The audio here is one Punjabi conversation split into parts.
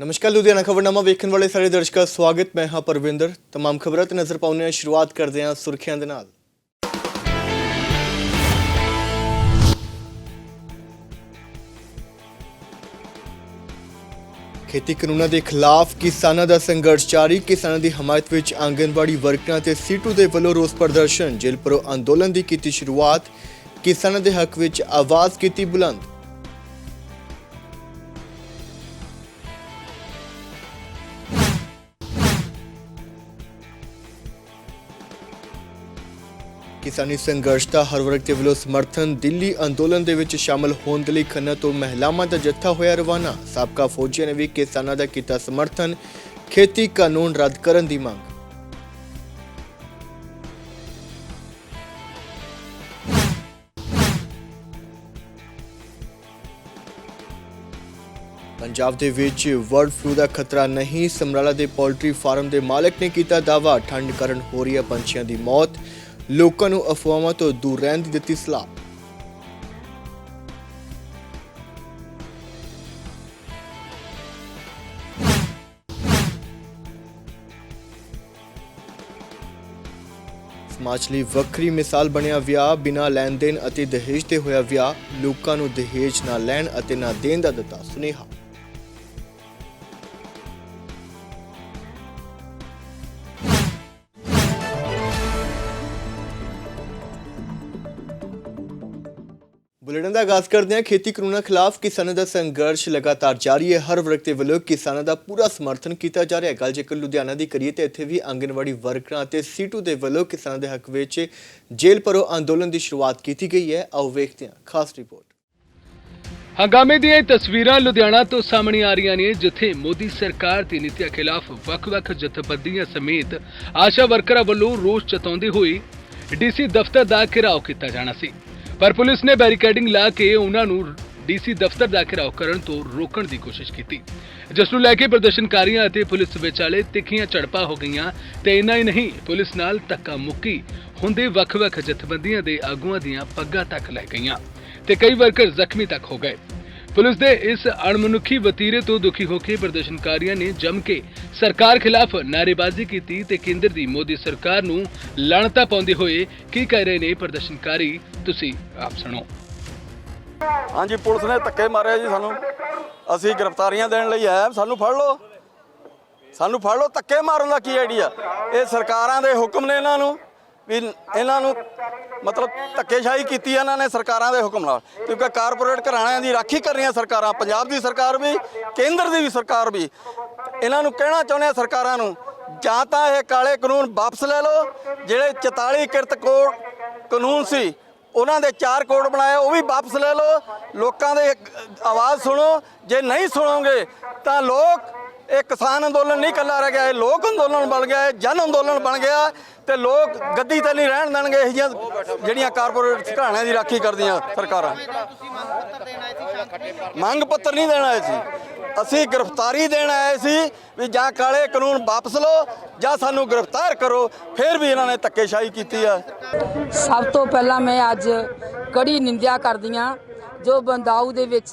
ਨਮਸਕਾਰ ਲੁਧਿਆਣਾ ਖਬਰਨਾਮਾ ਵੇਖਣ ਵਾਲੇ ਸਾਰੇ ਦਰਸ਼ਕਾਂ ਦਾ ਸਵਾਗਤ ਮੈਂ ਹਾਂ ਪਰਵਿੰਦਰ तमाम ਖਬਰਾਂ ਤੇ ਨਜ਼ਰ ਪਾਉਂਦੇ ਹਾਂ ਸ਼ੁਰੂਆਤ ਕਰਦੇ ਹਾਂ ਸੁਰਖੀਆਂ ਦੇ ਨਾਲ ਖੇਤੀ ਕਾਨੂੰਨਾਂ ਦੇ ਖਿਲਾਫ ਕਿਸਾਨਾਂ ਦਾ ਸੰਘਰਸ਼ ਜਾਰੀ ਕਿਸਾਨਾਂ ਦੀ ਹਮਾਇਤ ਵਿੱਚ ਆਂਗਨਵਾੜੀ ਵਰਕਰਾਂ ਤੇ ਸੀਟੂ ਦੇ ਵੱਲੋਂ ਰੋਸ ਪ੍ਰਦਰਸ਼ਨ ਜਿਲਪਰੋ ਅੰਦੋਲਨ ਦੀ ਕੀਤੀ ਸ਼ੁਰੂਆਤ ਕਿਸਾਨਾਂ ਦੇ ਹੱਕ ਵਿੱਚ ਆਵਾਜ਼ ਕੀਤੀ ਬੁਲੰਦ ਕਿਸਾਨੀ ਸੰਘਰਸ਼ ਦਾ ਹਰ ਵਰਗ ਦੇ ਵੱਲੋਂ ਸਮਰਥਨ, ਦਿੱਲੀ ਅੰਦੋਲਨ ਦੇ ਵਿੱਚ ਸ਼ਾਮਲ ਹੋਣ ਦੇ ਲਈ ਖੰਨਾ ਤੋਂ ਮਹਿਲਾਵਾਂ ਦਾ ਜੱਥਾ ਹੋਇਆ ਰਵਾਨਾ। ਸਾਬਕਾ ਫੌਜੀਆਂ ਨੇ ਵੀ ਕਿਸਾਨਾਂ ਦਾ ਕੀਤਾ ਸਮਰਥਨ, ਖੇਤੀ ਕਾਨੂੰਨ ਰੱਦ ਕਰਨ ਦੀ ਮੰਗ। ਪੰਜਾਬ ਦੇ ਵਿੱਚ ਬਰਡ ਫਲੂ ਦਾ ਖਤਰਾ ਨਹੀਂ, ਸਮਰਾਲਾ ਦੇ ਪੋਲਟਰੀ ਫਾਰਮ ਦੇ ਮਾਲਕ ਨੇ ਕੀਤਾ ਦਾਅਵਾ, ਠੰਡ ਕਾਰਨ ਹੋ ਰਹੀ ਹੈ ਪੰਛੀਆਂ ਦੀ ਮੌਤ। ਲੋਕਾਂ ਨੂੰ ਅਫਵਾਹਾਂ ਤੋਂ ਦੂਰ ਰਹਿਣ ਦੀ ਦਿੱਤੀ ਸਲਾਹ। ਸਮਾਜ ਲਈ ਵੱਖਰੀ ਮਿਸਾਲ ਬਣਿਆ ਵਿਆਹ, ਬਿਨਾਂ ਲੈਣ ਦੇਣ ਅਤੇ ਦਹੇਜ ਤੇ ਹੋਇਆ ਵਿਆਹ, ਲੋਕਾਂ ਨੂੰ ਦਹੇਜ ਨਾ ਲੈਣ ਅਤੇ ਨਾ ਦੇਣ ਦਾ ਦਿੱਤਾ ਸੁਨੇਹਾ। ਦਾ ਆਗਾਜ਼ ਕਰਦੇ ਹਾਂ, ਖੇਤੀ ਕਾਨੂੰਨਾਂ ਖਿਲਾਫ ਕਿਸਾਨਾਂ ਦਾ ਸੰਘਰਸ਼ ਲਗਾਤਾਰ ਜਾਰੀ ਹੈ। ਹਰ ਵਰਗ ਦੇ ਵੱਲੋਂ ਕਿਸਾਨਾਂ ਦਾ ਪੂਰਾ ਸਮਰਥਨ ਕੀਤਾ ਜਾ ਰਿਹਾ ਹੈ। ਗੱਲ ਜੇਕਰ ਲੁਧਿਆਣਾ ਦੀ ਕਰੀਏ ਤੇ ਇੱਥੇ ਵੀ ਆਂਗਨਵਾੜੀ ਵਰਕਰਾਂ ਅਤੇ ਸੀਟੂ ਦੇ ਵੱਲੋਂ ਕਿਸਾਨਾਂ ਦੇ ਹੱਕ ਵਿੱਚ ਜੇਲ੍ਹ ਭਰੋ ਅੰਦੋਲਨ ਦੀ ਸ਼ੁਰੂਆਤ ਕੀਤੀ ਗਈ ਹੈ। ਆਓ ਵੇਖਦੇ ਹਾਂ, ਖਾਸ ਰਿਪੋਰਟ। ਹੰਗਾਮੇ ਦੀਆਂ ਇਹ ਤਸਵੀਰਾਂ ਲੁਧਿਆਣਾ ਤੋਂ ਸਾਹਮਣੇ ਆ ਰਹੀਆਂ ਨੇ, ਜਿੱਥੇ ਮੋਦੀ ਸਰਕਾਰ ਦੀ ਨੀਤੀਆਂ ਖਿਲਾਫ ਵੱਖ-ਵੱਖ ਜਥੇਬੰਦੀਆਂ ਸਮੇਤ ਆਸ਼ਾ ਵਰਕਰਾਂ ਵੱਲੋਂ ਰੋਸ ਜਤਾਉਂਦੇ ਹੋਏ ਡੀਸੀ ਦਫ਼ਤਰ ਦਾ ਘਿਰਾਓ ਕੀਤਾ ਜਾਣਾ ਸੀ। ਪਰ ਪੁਲਿਸ ਨੇ ਬੈਰੀਕੇਡਿੰਗ ਲਾ ਕੇ ਉਹਨਾਂ ਨੂੰ ਡੀਸੀ ਦਫ਼ਤਰ ਦਾ ਘਿਰਾਓ ਕਰਨ ਤੋਂ ਰੋਕਣ ਦੀ ਕੋਸ਼ਿਸ਼ ਕੀਤੀ। ਜਿਸ ਨੂੰ ਲੈ ਕੇ ਪ੍ਰਦਰਸ਼ਨਕਾਰੀਆਂ ਅਤੇ ਪੁਲਿਸ ਵਿਚਾਲੇ ਤਿੱਖੀਆਂ ਝੜਪਾਂ ਹੋ ਗਈਆਂ ਤੇ ਇੰਨਾ ਹੀ ਨਹੀਂ, ਪੁਲਿਸ ਨਾਲ ਧੱਕਾ ਮੁੱਕੀ ਹੁੰਦੇ ਵੱਖ-ਵੱਖ ਜਥੇਬੰਦੀਆਂ ਦੇ ਆਗੂਆਂ ਦੀਆਂ ਪੱਗਾਂ ਤੱਕ ਲੈ ਗਈਆਂ ਤੇ ਕਈ ਵਰਕਰ ਜ਼ਖਮੀ ਤੱਕ ਹੋ ਗਏ। ਪੁਲਿਸ ਦੇ ਇਸ ਅਣਮਨੁੱਖੀ ਵਤੀਰੇ ਤੋਂ ਦੁਖੀ ਹੋ ਕੇ ਪ੍ਰਦਰਸ਼ਨਕਾਰੀਆਂ ਨੇ ਜੰਮ ਕੇ ਸਰਕਾਰ ਖਿਲਾਫ ਨਾਅਰੇਬਾਜ਼ੀ ਕੀਤੀ ਤੇ ਕੇਂਦਰ ਦੀ ਮੋਦੀ ਸਰਕਾਰ ਨੂੰ ਲਾਣਤਾ ਪਾਉਂਦੇ ਹੋਏ ਕੀ ਕਹਿ ਰਹੇ ਨੇ ਪ੍ਰਦਰਸ਼ਨਕਾਰੀ? ਤੁਸੀਂ ਆਪ ਸੁਣੋ। ਹਾਂਜੀ, ਪੁਲਿਸ ਨੇ ਧੱਕੇ ਮਾਰਿਆ ਜੀ ਸਾਨੂੰ। ਅਸੀਂ ਗ੍ਰਿਫਤਾਰੀਆਂ ਦੇਣ ਲਈ ਆਏ ਸਾਨੂੰ ਫੜ ਲਓ। ਸਾਨੂੰ ਫੜ ਲਓ। ਧੱਕੇ ਮਾਰਨ ਦਾ ਕੀ ਆਈਡੀਆ ਇਹ ਸਰਕਾਰਾਂ ਦੇ ਹੁਕਮ ਨੇ ਇਹਨਾਂ ਨੂੰ ਵੀ ਇਹਨਾਂ ਨੂੰ ਮਤਲਬ ਧੱਕੇਸ਼ਾਹੀ ਕੀਤੀ ਇਹਨਾਂ ਨੇ ਸਰਕਾਰਾਂ ਦੇ ਹੁਕਮ ਨਾਲ। ਕਿਉਂਕਿ ਕਾਰਪੋਰੇਟ ਘਰਾਣਿਆਂ ਦੀ ਰਾਖੀ ਕਰ ਰਹੀਆਂ ਸਰਕਾਰਾਂ, ਪੰਜਾਬ ਦੀ ਸਰਕਾਰ ਵੀ, ਕੇਂਦਰ ਦੀ ਵੀ ਸਰਕਾਰ ਵੀ। ਇਹਨਾਂ ਨੂੰ ਕਹਿਣਾ ਚਾਹੁੰਦੇ ਆ ਸਰਕਾਰਾਂ ਨੂੰ, ਜਾਂ ਤਾਂ ਇਹ ਕਾਲੇ ਕਾਨੂੰਨ ਵਾਪਸ ਲੈ ਲਓ, ਜਿਹੜੇ 44 ਕਿਰਤ ਕੋਡ ਕਾਨੂੰਨ ਸੀ ਉਹਨਾਂ ਦੇ ਚਾਰ ਕੋਡ ਬਣਾਏ, ਉਹ ਵੀ ਵਾਪਸ ਲੈ ਲਓ। ਲੋਕਾਂ ਦੇ ਆਵਾਜ਼ ਸੁਣੋ। ਜੇ ਨਹੀਂ ਸੁਣੋਗੇ, ਤਾਂ ਲੋਕ ਇਹ ਕਿਸਾਨ ਅੰਦੋਲਨ ਨਹੀਂ ਕੱਲਾ ਰਹਿ ਗਿਆ, ਇਹ ਲੋਕ ਅੰਦੋਲਨ ਬਣ ਗਿਆ, ਇਹ ਜਨ ਅੰਦੋਲਨ ਬਣ ਗਿਆ ਤੇ ਲੋਕ ਗੱਦੀ ਤੇ ਨਹੀਂ ਰਹਿਣ ਦੇਣਗੇ, ਇਹ ਜਿਹੀਆਂ ਜਿਹੜੀਆਂ ਕਾਰਪੋਰੇਟ ਘਰਾਣਿਆਂ ਦੀ ਰਾਖੀ ਕਰਦੀਆਂ ਸਰਕਾਰਾਂ। ਮੰਗ ਪੱਤਰ ਨਹੀਂ ਦੇਣਾ ਸੀ। ਅਸੀਂ ਗ੍ਰਿਫਤਾਰੀ ਦੇਣ ਆਏ ਸੀ ਵੀ ਜਾਂ ਕਾਲੇ ਕਾਨੂੰਨ ਵਾਪਸ ਲਓ ਜਾਂ ਸਾਨੂੰ ਗ੍ਰਿਫਤਾਰ ਕਰੋ, ਫਿਰ ਵੀ ਇਹਨਾਂ ਨੇ ਧੱਕੇਸ਼ਾਹੀ ਕੀਤੀ ਆ। ਸਭ ਤੋਂ ਪਹਿਲਾਂ ਮੈਂ ਅੱਜ ਕੜੀ ਨਿੰਦਿਆ ਕਰਦੀਆਂ ਜੋ ਬੰਦਾਊ ਦੇ ਵਿੱਚ,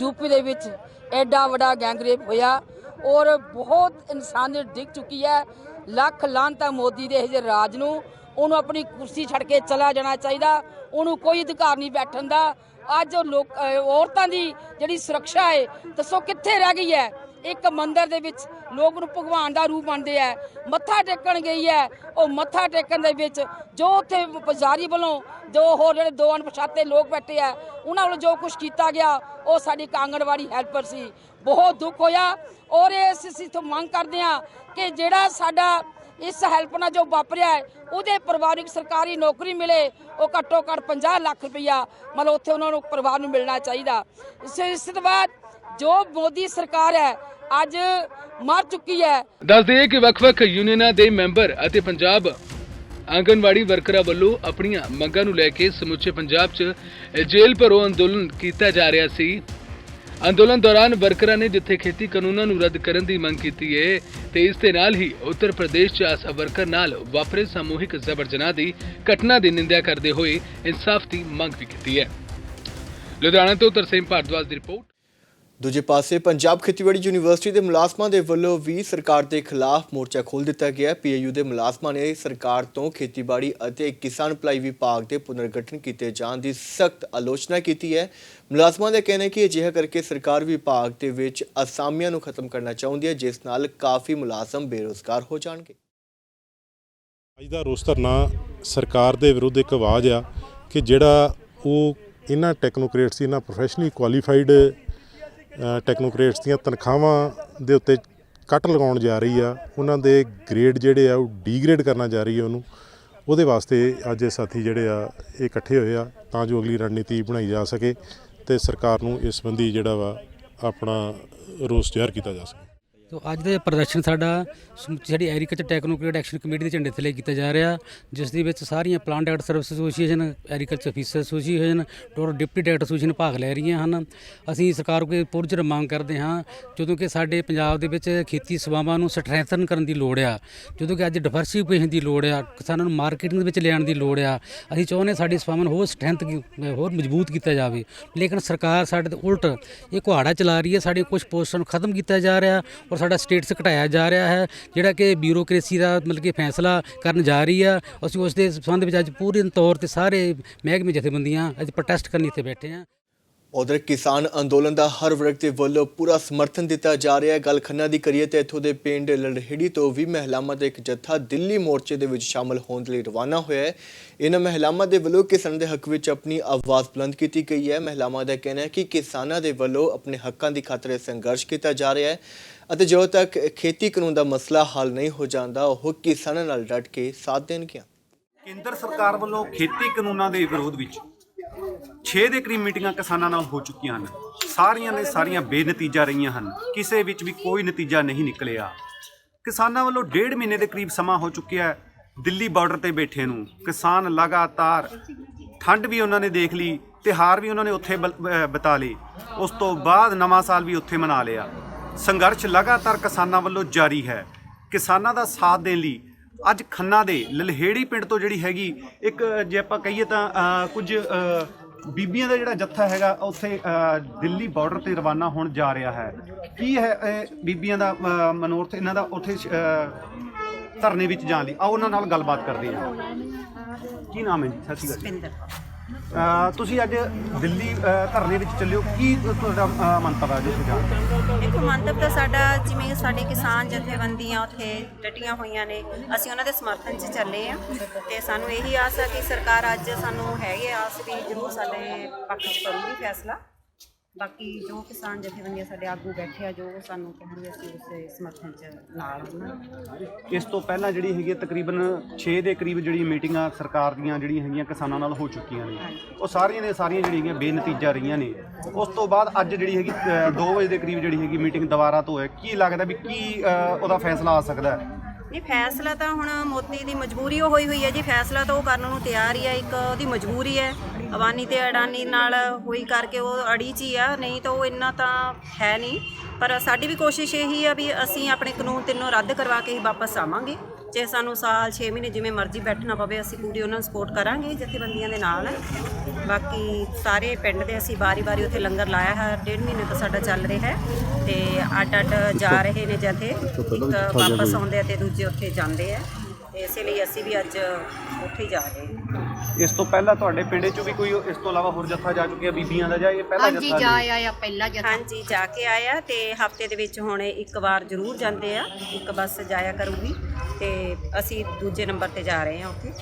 ਯੂਪੀ ਦੇ ਵਿੱਚ ਐਡਾ ਵੱਡਾ ਗੈਂਗਰੇਪ ਹੋਇਆ ਔਰ ਬਹੁਤ ਇਨਸਾਨੀਅਤ ਡਿੱਗ ਚੁੱਕੀ ਹੈ। ਲੱਖ ਲਾਂਤਾ ਮੋਦੀ ਦੇ ਇਹ ਰਾਜ ਨੂੰ। ਉਹਨੂੰ ਆਪਣੀ ਕੁਰਸੀ ਛੱਡ ਕੇ ਚਲਾ ਜਾਣਾ ਚਾਹੀਦਾ। ਉਹਨੂੰ ਕੋਈ ਅਧਿਕਾਰ ਨਹੀਂ ਬੈਠਣ ਦਾ। ਅੱਜ ਉਹ ਲੋਕ ਔਰਤਾਂ ਦੀ ਜਿਹੜੀ ਸੁਰੱਖਿਆ ਹੈ, ਦੱਸੋ ਕਿੱਥੇ ਰਹਿ ਗਈ ਹੈ? ਇੱਕ ਮੰਦਰ ਦੇ ਵਿੱਚ ਲੋਕ ਨੂੰ ਭਗਵਾਨ ਦਾ ਰੂਪ ਮੰਨਦੇ ਆ ਮੱਥਾ ਟੇਕਣ ਗਈ ਹੈ। ਉਹ ਮੱਥਾ ਟੇਕਣ ਦੇ ਵਿੱਚ ਜੋ ਉੱਥੇ ਪੁਜਾਰੀ ਵੱਲੋਂ ਜੋ ਹੋਰ ਜਿਹੜੇ ਦੋ ਅਣਪਛਾਤੇ ਲੋਕ ਬੈਠੇ ਆ ਉਹਨਾਂ ਵੱਲੋਂ ਜੋ ਕੁਝ ਕੀਤਾ ਗਿਆ, ਉਹ ਸਾਡੀ ਕਾਂਗੜਵਾੜੀ ਹੈਲਪਰ ਸੀ। ਬਹੁਤ ਦੁੱਖ ਹੋਇਆ। ਔਰ ਇਸ ਅਸੀਂ ਤੋਂ ਮੰਗ ਕਰਦੇ ਆ ਕਿ ਜਿਹੜਾ ਸਾਡਾ ਇਸ ਹੈਲਪ ਨਾਲ ਜੋ ਵਾਪਰਿਆ ਹੈ, ਉਹਦੇ ਪਰਿਵਾਰਿਕ ਸਰਕਾਰੀ ਨੌਕਰੀ ਮਿਲੇ, ਉਹ ਘੱਟੋ ਘੱਟ 50 ਲੱਖ ਰੁਪਈਆ ਮਤਲਬ ਉੱਥੇ ਉਹਨਾਂ ਨੂੰ ਪਰਿਵਾਰ ਨੂੰ ਮਿਲਣਾ ਚਾਹੀਦਾ। ਇਸ ਇਸ ਤੋਂ ਬਾਅਦ ਜੋ ਮੋਦੀ ਸਰਕਾਰ ਹੈ, ਅੱਜ ਮਰ ਚੁੱਕੀ ਹੈ। ਦੱਸ ਦਈਏ ਕਿ ਵੱਖ-ਵੱਖ ਯੂਨੀਅਨਾਂ ਦੇ ਮੈਂਬਰ ਅਤੇ ਪੰਜਾਬ ਆਂਗਨਵਾੜੀ ਵਰਕਰਾਂ ਵੱਲੋਂ ਆਪਣੀਆਂ ਮੰਗਾਂ ਨੂੰ ਲੈ ਕੇ ਸਮੁੱਚੇ ਪੰਜਾਬ 'ਚ ਜੇਲ੍ਹ ਭਰੋ ਅੰਦੋਲਨ ਕੀਤਾ ਜਾ ਰਿਹਾ ਸੀ। ਅੰਦੋਲਨ ਦੌਰਾਨ ਵਰਕਰਾਂ ਨੇ ਜਿੱਥੇ ਖੇਤੀ ਕਾਨੂੰਨਾਂ ਨੂੰ ਰੱਦ ਕਰਨ ਦੀ ਮੰਗ ਕੀਤੀ ਹੈ ਤੇ ਇਸ ਦੇ ਨਾਲ ਹੀ ਉੱਤਰ ਪ੍ਰਦੇਸ਼ 'ਚ ਆਸਾ ਵਰਕਰ ਨਾਲ ਵਾਪਰੇ ਸਮੂਹਿਕ ਜ਼ਬਰ ਜਨਾਹ ਦੀ ਘਟਨਾ ਦੀ ਨਿੰਦਿਆ ਕਰਦੇ ਹੋਏ ਇਨਸਾਫ ਦੀ ਮੰਗ ਵੀ ਕੀਤੀ ਹੈ। ਲੁਧਿਆਣਾ ਤੋਂ ਤਰਸੇਮ ਭਾਰਦਵਾਜ ਦੀ ਰਿਪੋਰਟ। ਦੂਜੇ ਪਾਸੇ, ਪੰਜਾਬ ਖੇਤੀਬਾੜੀ ਯੂਨੀਵਰਸਿਟੀ ਦੇ ਮੁਲਾਜ਼ਮਾਂ ਦੇ ਵੱਲੋਂ ਵੀ ਸਰਕਾਰ ਦੇ ਖਿਲਾਫ ਮੋਰਚਾ ਖੋਲ੍ਹ ਦਿੱਤਾ ਗਿਆ ਪੀਏਯੂ ਦੇ ਮੁਲਾਜ਼ਮਾਂ ਨੇ ਸਰਕਾਰ ਤੋਂ ਖੇਤੀਬਾੜੀ ਅਤੇ ਕਿਸਾਨ ਭਲਾਈ ਵਿਭਾਗ ਦੇ ਪੁਨਰਗਠਨ ਕੀਤੇ ਜਾਣ ਦੀ ਸਖਤ ਆਲੋਚਨਾ ਕੀਤੀ ਹੈ। ਮੁਲਾਜ਼ਮਾਂ ਦਾ ਕਹਿਣਾ ਹੈ ਕਿ ਅਜਿਹਾ ਕਰਕੇ ਸਰਕਾਰ ਵਿਭਾਗ ਦੇ ਵਿੱਚ ਅਸਾਮੀਆਂ ਨੂੰ ਖਤਮ ਕਰਨਾ ਚਾਹੁੰਦੀ ਹੈ, ਜਿਸ ਨਾਲ ਕਾਫੀ ਮੁਲਾਜ਼ਮ ਬੇਰੁਜ਼ਗਾਰ ਹੋ ਜਾਣਗੇ। ਅੱਜ ਦਾ ਰੋਸ ਧਰਨਾ ਸਰਕਾਰ ਦੇ ਵਿਰੁੱਧ ਇੱਕ ਆਵਾਜ਼ ਆ ਕਿ ਜਿਹੜਾ ਉਹ ਇਹਨਾਂ ਟੈਕਨੋਕ੍ਰੇਟਸ ਇਹਨਾਂ ਪ੍ਰੋਫੈਸ਼ਨਲੀ ਕੁਆਲੀਫਾਈਡ ਟੈਕਨੋਕ੍ਰੇਟਸ ਦੀਆਂ ਤਨਖਾਹਾਂ ਦੇ ਉੱਤੇ ਕੱਟ ਲਗਾਉਣ ਜਾ ਰਹੀ ਆ। ਉਹਨਾਂ ਦੇ ਗ੍ਰੇਡ ਜਿਹੜੇ ਆ, ਉਹ ਡੀਗ੍ਰੇਡ ਕਰਨਾ ਜਾ ਰਹੀ ਹੈ ਉਹਨੂੰ। ਉਹਦੇ ਵਾਸਤੇ ਅੱਜ ਇਹ ਸਾਥੀ ਜਿਹੜੇ ਆ, ਇਹ ਇਕੱਠੇ ਹੋਏ ਆ, ਤਾਂ ਜੋ ਅਗਲੀ ਰਣਨੀਤੀ ਬਣਾਈ ਜਾ ਸਕੇ ਤੇ ਸਰਕਾਰ ਨੂੰ ਇਸ ਸੰਬੰਧੀ ਜਿਹੜਾ ਵਾ ਆਪਣਾ ਰੋਸ ਜ਼ਾਹਰ ਕੀਤਾ ਜਾ ਸਕੇ। ਤੋ ਅੱਜ ਦਾ ਪ੍ਰਦਰਸ਼ਨ ਸਾਡਾ ਸਮ- ਸਾਡੀ ਐਗਰੀਕਲਚਰ ਟੈਕਨੋਕ੍ਰੇਟ ਐਕਸ਼ਨ ਕਮੇਟੀ ਦੇ ਝੰਡੇ ਥੱਲੇ ਕੀਤਾ ਜਾ ਰਿਹਾ, ਜਿਸ ਦੇ ਵਿੱਚ ਸਾਰੀਆਂ plant and service association agriculture officer association ਟੋਰ deputy director association ਭਾਗ ਲੈ ਰਹੀਆਂ ਹਨ। ਅਸੀਂ ਸਰਕਾਰ ਕੋਲ ਪੁਰਜਰ ਮੰਗ ਕਰਦੇ ਹਾਂ, ਜਦੋਂ ਕਿ ਸਾਡੇ ਪੰਜਾਬ ਦੇ ਵਿੱਚ ਖੇਤੀ ਸੇਵਾਵਾਂ ਨੂੰ ਸਟਰੈਂਥਨ ਕਰਨ ਦੀ ਲੋੜ ਆ, ਜਦੋਂ ਕਿ ਅੱਜ ਡਿਵਰਸਿਫਿਕੇਸ਼ਨ ਦੀ ਲੋੜ ਆ, ਕਿਸਾਨਾਂ ਨੂੰ ਮਾਰਕੀਟਿੰਗ ਦੇ ਵਿੱਚ ਲਿਆਉਣ ਦੀ ਲੋੜ ਆ, ਅਸੀਂ ਚਾਹੁੰਦੇ ਸਾਡੀ ਸੇਵਾਵਾਂ ਨੂੰ ਹੋਰ ਸਟਰੈਂਥ ਹੋਰ ਮਜ਼ਬੂਤ ਕੀਤਾ ਜਾਵੇ। ਲੇਕਿਨ ਸਰਕਾਰ ਸਾਡੇ ਤੇ ਉਲਟ ਇਹ ਕੁਹਾੜਾ ਚਲਾ ਰਹੀ ਹੈ, ਸਾਡੀ ਕੁਝ ਪੋਸਟਾਂ ਨੂੰ ਖਤਮ ਕੀਤਾ ਜਾ ਰਿਹਾ ਔਰ ਸਾਡਾ ਸਟੇਟਸ ਘਟਾਇਆ ਜਾ ਰਿਹਾ ਹੈ, ਜਿਹੜਾ ਕਿ ਬਿਊਰੋਕ੍ਰੇਸੀ ਦਾ ਮਤਲਬ ਕਿ ਫੈਸਲਾ ਕਰਨ ਜਾ ਰਹੀ ਆ। ਅਸੀਂ ਉਸ ਦੇ ਸੰਬੰਧ ਵਿੱਚ ਅੱਜ ਪੂਰਨ ਤੌਰ ਤੇ ਸਾਰੇ ਮਹਿਕਮੇ ਜਥੇਬੰਦੀਆਂ ਅੱਜ ਪ੍ਰੋਟੈਸਟ ਕਰਨ ਇੱਥੇ ਬੈਠੇ ਹਾਂ ਉਧਰ ਕਿਸਾਨ ਅੰਦੋਲਨ ਦਾ ਹਰ ਵਰਗ ਦੇ ਵੱਲੋਂ ਪੂਰਾ ਸਮਰਥਨ ਦਿੱਤਾ ਜਾ ਰਿਹਾ ਹੈ। ਗੱਲ ਖੰਨਾ ਦੀ ਕਰੀਏ ਤੇ ਇੱਥੋਂ ਦੇ ਪਿੰਡ ਲੜਹੇੜੀ ਤੋਂ ਵੀ ਮਹਿਲਾਵਾਂ ਦਾ ਇੱਕ ਜੱਥਾ ਦਿੱਲੀ ਮੋਰਚੇ ਦੇ ਵਿੱਚ ਸ਼ਾਮਲ ਹੋਣ ਦੇ ਲਈ ਰਵਾਨਾ ਹੋਇਆ ਹੈ। ਇਹਨਾਂ ਮਹਿਲਾਵਾਂ ਦੇ ਵੱਲੋਂ ਕਿਸਾਨਾਂ ਦੇ ਹੱਕ ਵਿੱਚ ਆਪਣੀ ਆਵਾਜ਼ ਬੁਲੰਦ ਕੀਤੀ ਗਈ ਹੈ। ਮਹਿਲਾਵਾਂ ਦਾ ਕਹਿਣਾ ਹੈ ਕਿ ਕਿਸਾਨਾਂ ਦੇ ਵੱਲੋਂ ਆਪਣੇ ਹੱਕਾਂ ਦੀ ਖਾਤਰ ਸੰਘਰਸ਼ ਕੀਤਾ ਜਾ ਰਿਹਾ ਹੈ। ਅਤੇ ਜਦੋਂ ਤੱਕ ਖੇਤੀ ਕਾਨੂੰਨ ਦਾ ਮਸਲਾ ਹੱਲ ਨਹੀਂ ਹੋ ਜਾਂਦਾ, ਉਹ ਕਿਸਾਨਾਂ ਨਾਲ ਡਟ ਕੇ ਸਾਥ ਦੇਣਗੀਆਂ। ਕੇਂਦਰ ਸਰਕਾਰ ਵੱਲੋਂ ਖੇਤੀ ਕਾਨੂੰਨਾਂ ਦੇ ਵਿਰੋਧ ਵਿੱਚ 6 ਦੇ ਕਰੀਬ ਮੀਟਿੰਗਾਂ ਕਿਸਾਨਾਂ ਨਾਲ ਹੋ ਚੁੱਕੀਆਂ ਹਨ। ਸਾਰੀਆਂ ਦੇ ਸਾਰੀਆਂ ਬੇਨਤੀਜਾ ਰਹੀਆਂ ਹਨ। ਕਿਸੇ ਵਿੱਚ ਵੀ ਕੋਈ ਨਤੀਜਾ ਨਹੀਂ ਨਿਕਲਿਆ। ਕਿਸਾਨਾਂ ਵੱਲੋਂ ਡੇਢ ਮਹੀਨੇ ਦੇ ਕਰੀਬ ਸਮਾਂ ਹੋ ਚੁੱਕਿਆ ਹੈ ਦਿੱਲੀ ਬਾਰਡਰ ਤੇ ਬੈਠੇ ਨੂੰ। ਕਿਸਾਨ ਲਗਾਤਾਰ ਠੰਡ ਵੀ ਉਹਨਾਂ ਨੇ ਦੇਖ ਲਈ, ਤਿਹਾਰ ਵੀ ਉਹਨਾਂ ਨੇ ਉੱਥੇ ਬਲ- ਬਿਤਾ ਲਏ। ਉਸ ਤੋਂ ਬਾਅਦ ਨਵਾਂ ਸਾਲ ਵੀ ਉੱਥੇ ਮਨਾ ਲਿਆ। ਸੰਘਰਸ਼ ਲਗਾਤਾਰ ਕਿਸਾਨਾਂ ਵੱਲੋਂ ਜਾਰੀ ਹੈ। ਕਿਸਾਨਾਂ ਦਾ ਸਾਥ ਦੇਣ ਲਈ ਅੱਜ ਖੰਨਾ ਦੇ ਲਲਹੇੜੀ ਪਿੰਡ ਤੋਂ ਜਿਹੜੀ ਹੈਗੀ ਇੱਕ, ਜੇ ਆਪਾਂ ਕਹੀਏ ਤਾਂ ਕੁਝ ਬੀਬੀਆਂ ਦਾ ਜਿਹੜਾ ਜੱਥਾ ਹੈਗਾ, ਉੱਥੇ ਦਿੱਲੀ ਬਾਰਡਰ ਤੇ ਰਵਾਨਾ ਹੋਣ ਜਾ ਰਿਹਾ ਹੈ। ਕੀ ਹੈ ਇਹ ਬੀਬੀਆਂ ਦਾ ਮਨੋਰਥ ਇਹਨਾਂ ਦਾ ਉੱਥੇ ਧਰਨੇ ਵਿੱਚ ਜਾਣ ਲਈ? ਆਓ ਉਹਨਾਂ ਨਾਲ ਗੱਲਬਾਤ ਕਰਦੇ ਹਾਂ। ਕੀ ਨਾਮ ਹੈ ਜੀ? ਸਤਿ ਸ਼੍ਰੀ ਅਕਾਲ ਤੁਸੀਂ ਅੱਜ ਦਿੱਲੀ ਧਰਨੇ ਵਿੱਚ ਚੱਲਿਓ। ਕੀ ਤੁਹਾਡਾ ਮੰਤਵ ਹੈ ਜੀ ਉੱਥੇ ਦੇਖੋ, ਮੰਤਵ ਤਾਂ ਸਾਡਾ ਜਿਵੇਂ ਸਾਡੇ ਕਿਸਾਨ ਜਥੇਬੰਦੀਆਂ ਉੱਥੇ ਡਟੀਆਂ ਹੋਈਆਂ ਨੇ, ਅਸੀਂ ਉਹਨਾਂ ਦੇ ਸਮਰਥਨ 'ਚ ਚੱਲੇ ਆ। ਤੇ ਸਾਨੂੰ ਇਹੀ ਆਸ ਹੈ ਕਿ ਸਰਕਾਰ ਅੱਜ ਸਾਨੂੰ ਹੈਗੇ ਆਸ ਵੀ ਜ਼ਰੂਰ ਸਾਡੇ ਪੱਖ 'ਚ ਕਰੂਗੀ ਫੈਸਲਾ। ਬਾਕੀ ਜੋ ਕਿਸਾਨ ਜਥੇਬੰਦੀਆਂ ਸਾਡੇ ਆਗੂ ਬੈਠੇ ਆ ਜੋ ਸਾਨੂੰ ਕਹਿਣਗੇ ਅਸੀਂ ਉਸ ਸਮਰਥਨ 'ਚ ਨਾਲ ਦੇ। ਇਸ ਤੋਂ ਪਹਿਲਾਂ ਜਿਹੜੀ ਹੈਗੀ ਹੈ ਤਕਰੀਬਨ 6 ਦੇ ਕਰੀਬ ਜਿਹੜੀ ਮੀਟਿੰਗਾਂ ਸਰਕਾਰ ਦੀਆਂ ਜਿਹੜੀਆਂ ਹੈਗੀਆਂ ਕਿਸਾਨਾਂ ਨਾਲ ਹੋ ਚੁੱਕੀਆਂ ਨੇ। ਉਹ ਸਾਰੀਆਂ ਦੀਆਂ ਸਾਰੀਆਂ ਜਿਹੜੀਆਂ ਹੈਗੀਆਂ ਬੇਨਤੀਜਾ ਰਹੀਆਂ ਨੇ। ਉਸ ਤੋਂ ਬਾਅਦ ਅੱਜ ਜਿਹੜੀ ਹੈਗੀ 2 ਵਜੇ ਦੇ ਕਰੀਬ ਜਿਹੜੀ ਹੈਗੀ ਮੀਟਿੰਗ ਦੁਬਾਰਾ ਤੋਂ ਹੈ। ਕੀ ਲੱਗਦਾ ਵੀ ਕੀ ਉਹਦਾ ਫੈਸਲਾ ਆ ਸਕਦਾ ਹੈ? ਨਹੀਂ ਫੈਸਲਾ ਤਾਂ ਹੁਣ ਮੋਦੀ ਦੀ ਮਜਬੂਰੀ ਉਹ ਹੋਈ ਹੋਈ ਹੈ ਜੀ। ਫੈਸਲਾ ਤਾਂ ਉਹ ਕਰਨ ਨੂੰ ਤਿਆਰ ਹੀ ਹੈ। ਇੱਕ ਉਹਦੀ ਮਜਬੂਰੀ ਹੈ। ਅਵਾਨੀ ਤੇ ਅਡਾਨੀ ਨਾਲ ਹੋਈ ਕਰਕੇ ਉਹ ਅੜੀ 'ਚ ਹੀ ਆ ਨਹੀਂ ਤਾਂ ਉਹ ਇੰਨਾ ਤਾਂ ਹੈ ਨਹੀਂ। ਪਰ ਸਾਡੀ ਵੀ ਕੋਸ਼ਿਸ਼ ਇਹੀ ਆ ਵੀ ਅਸੀਂ ਆਪਣੇ ਕਾਨੂੰਨ ਤਿੰਨੋਂ ਰੱਦ ਕਰਵਾ ਕੇ ਹੀ ਵਾਪਸ ਆਵਾਂਗੇ। ਜੇ ਸਾਨੂੰ ਸਾਲ 6 ਮਹੀਨੇ ਜਿਵੇਂ ਮਰਜ਼ੀ ਬੈਠਣਾ ਪਵੇ ਅਸੀਂ ਪੂਰੀ ਉਹਨਾਂ ਨੂੰ ਸਪੋਰਟ ਕਰਾਂਗੇ ਜਥੇਬੰਦੀਆਂ ਦੇ ਨਾਲ। ਬਾਕੀ ਸਾਰੇ ਪਿੰਡ ਦੇ ਅਸੀਂ ਬਾਰੀ-ਬਾਰੀ ਉੱਥੇ ਲੰਗਰ ਲਾਇਆ ਹੈ ਡੇਢ ਮਹੀਨੇ ਤੋਂ ਸਾਡਾ ਚੱਲ ਰਿਹਾ ਹੈ ਤੇ ਅੱਡ ਅੱਡ ਜਾ ਰਹੇ ਨੇ ਜਥੇ। ਇੱਕ ਵਾਪਸ ਆਉਂਦੇ ਆ ਤੇ ਦੂਜੇ ਉੱਥੇ ਜਾਂਦੇ ਆ। ਇਸੇ ਲਈ ਅਸੀਂ ਵੀ ਅੱਜ ਉੱਥੇ ਜਾ ਰਹੇ ਹਾਂ। ਇਸ ਤੋਂ ਪਹਿਲਾਂ ਤੁਹਾਡੇ ਪਿੰਡ 'ਚੋਂ ਵੀ ਕੋਈ ਇਸ ਤੋਂ ਇਲਾਵਾ ਹੋਰ ਜੱਥਾ ਜਾ ਚੁੱਕਿਆ ਬੀਬੀਆਂ ਦਾ ਜਾਂ ਇਹ ਪਹਿਲਾ ਹਾਂਜੀ ਜੱਥਾ ਜਾ ਜੀ? ਆਇਆ ਪਹਿਲਾ ਜਥਾ। ਹਾਂਜੀ ਜਾ ਕੇ ਆਇਆ ਤੇ ਹਫ਼ਤੇ ਦੇ ਵਿੱਚ ਹੁਣ ਇੱਕ ਵਾਰ ਜ਼ਰੂਰ ਜਾਂਦੇ ਆ ਇੱਕ ਬੱਸ ਜਾਇਆ ਕਰੂਗੀ ਤੇ ਅਸੀਂ ਦੂਜੇ ਨੰਬਰ ਤੇ ਜਾ ਰਹੇ ਹਾਂ ਉੱਥੇ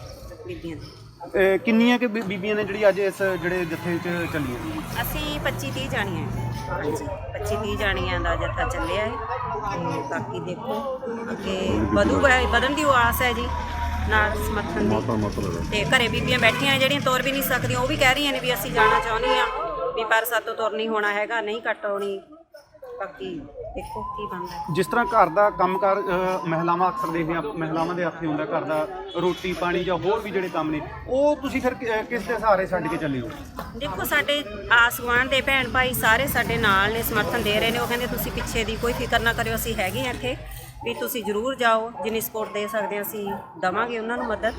ਬੀਬੀਆਂ ਦੇ। ਕਿੰਨੀਆਂ ਕਿ ਬੀ- ਬੀਬੀਆਂ ਨੇ ਜਿਹੜੀ ਅੱਜ ਇਸ ਜਿਹੜੇ ਜੱਥੇ 'ਚ ਚੱਲੀਆਂ? ਅਸੀਂ 25 30 ਜਾਣੀਆਂ ਹੈ। ਹਾਂਜੀ 25 30 ਜਾਣੀਆਂ ਦਾ ਜੱਥਾ ਚੱਲਿਆ ਹੈ। ਤੇ ਬਾਕੀ ਦੇਖੋ ਅੱਗੇ ਵਧੂਗਾ ਵਧਣ ਦੀ ਉਹ ਆਸ ਹੈ ਜੀ। ਨਾਲ ਸਮਰਥਨ ਦੀ। ਤੇ ਘਰੇ ਬੀਬੀਆਂ ਬੈਠੀਆਂ ਜਿਹੜੀਆਂ ਤੁਰ ਵੀ ਨਹੀਂ ਸਕਦੀਆਂ ਉਹ ਵੀ ਕਹਿ ਰਹੀਆਂ ਨੇ ਵੀ ਅਸੀਂ ਜਾਣਾ ਚਾਹੁੰਦੇ ਆ ਵੀ ਪਰ ਸਾਤੋਂ ਤੁਰ ਨਹੀਂ ਹੋਣਾ ਹੈਗਾ ਨਹੀਂ ਘੱਟ ਹੋਣੀ। ਬਾਕੀ ਦੇਖੋ ਕੀ ਬਣਦਾ। ਹੈ। ਜਿਸ ਤਰ੍ਹਾਂ ਘਰ ਦਾ ਕੰਮਕਾਰ ਅ, ਮਹਿਲਾਵਾਂ ਅਕਸਰ ਦੇਖਦੇ ਆ ਮਹਿਲਾਵਾਂ ਦੇ ਹੱਥੇ ਹੁੰਦਾ ਘਰ ਦਾ ਰੋਟੀ ਪਾਣੀ ਜਾਂ ਹੋਰ ਵੀ ਜਿਹੜੇ ਕੰਮ ਨੇ ਉਹ ਤੁਸੀਂ ਫਿਰ ਕਿ- ਕਿਸ ਦੇ ਸਹਾਰੇ ਛੱਡ ਕੇ ਚੱਲੇ ਹੋ? ਦੇਖੋ ਸਾਡੇ ਆਸ ਗੁਆਂਢ ਦੇ ਭੈਣ ਭਾਈ ਸਾਰੇ ਸਾਡੇ ਨਾਲ ਨੇ ਸਮਰਥਨ ਦੇ ਰਹੇ ਨੇ ਉਹ ਕਹਿੰਦੇ ਤੁਸੀਂ ਪਿੱਛੇ ਦੀ ਕੋਈ ਫਿਕਰ ਨਾ ਕਰਿਓ ਅਸੀਂ ਹੈਗੇ ਹਾਂ ਇੱਥੇ। ਵੀ ਤੁਸੀਂ ਜ਼ਰੂਰ ਜਾਓ ਜਿੰਨੀ ਸਪੋਰਟ ਦੇ ਸਕਦੇ ਹਾਂ ਅਸੀਂ ਦਵਾਂਗੇ ਉਹਨਾਂ ਨੂੰ ਮਦਦ।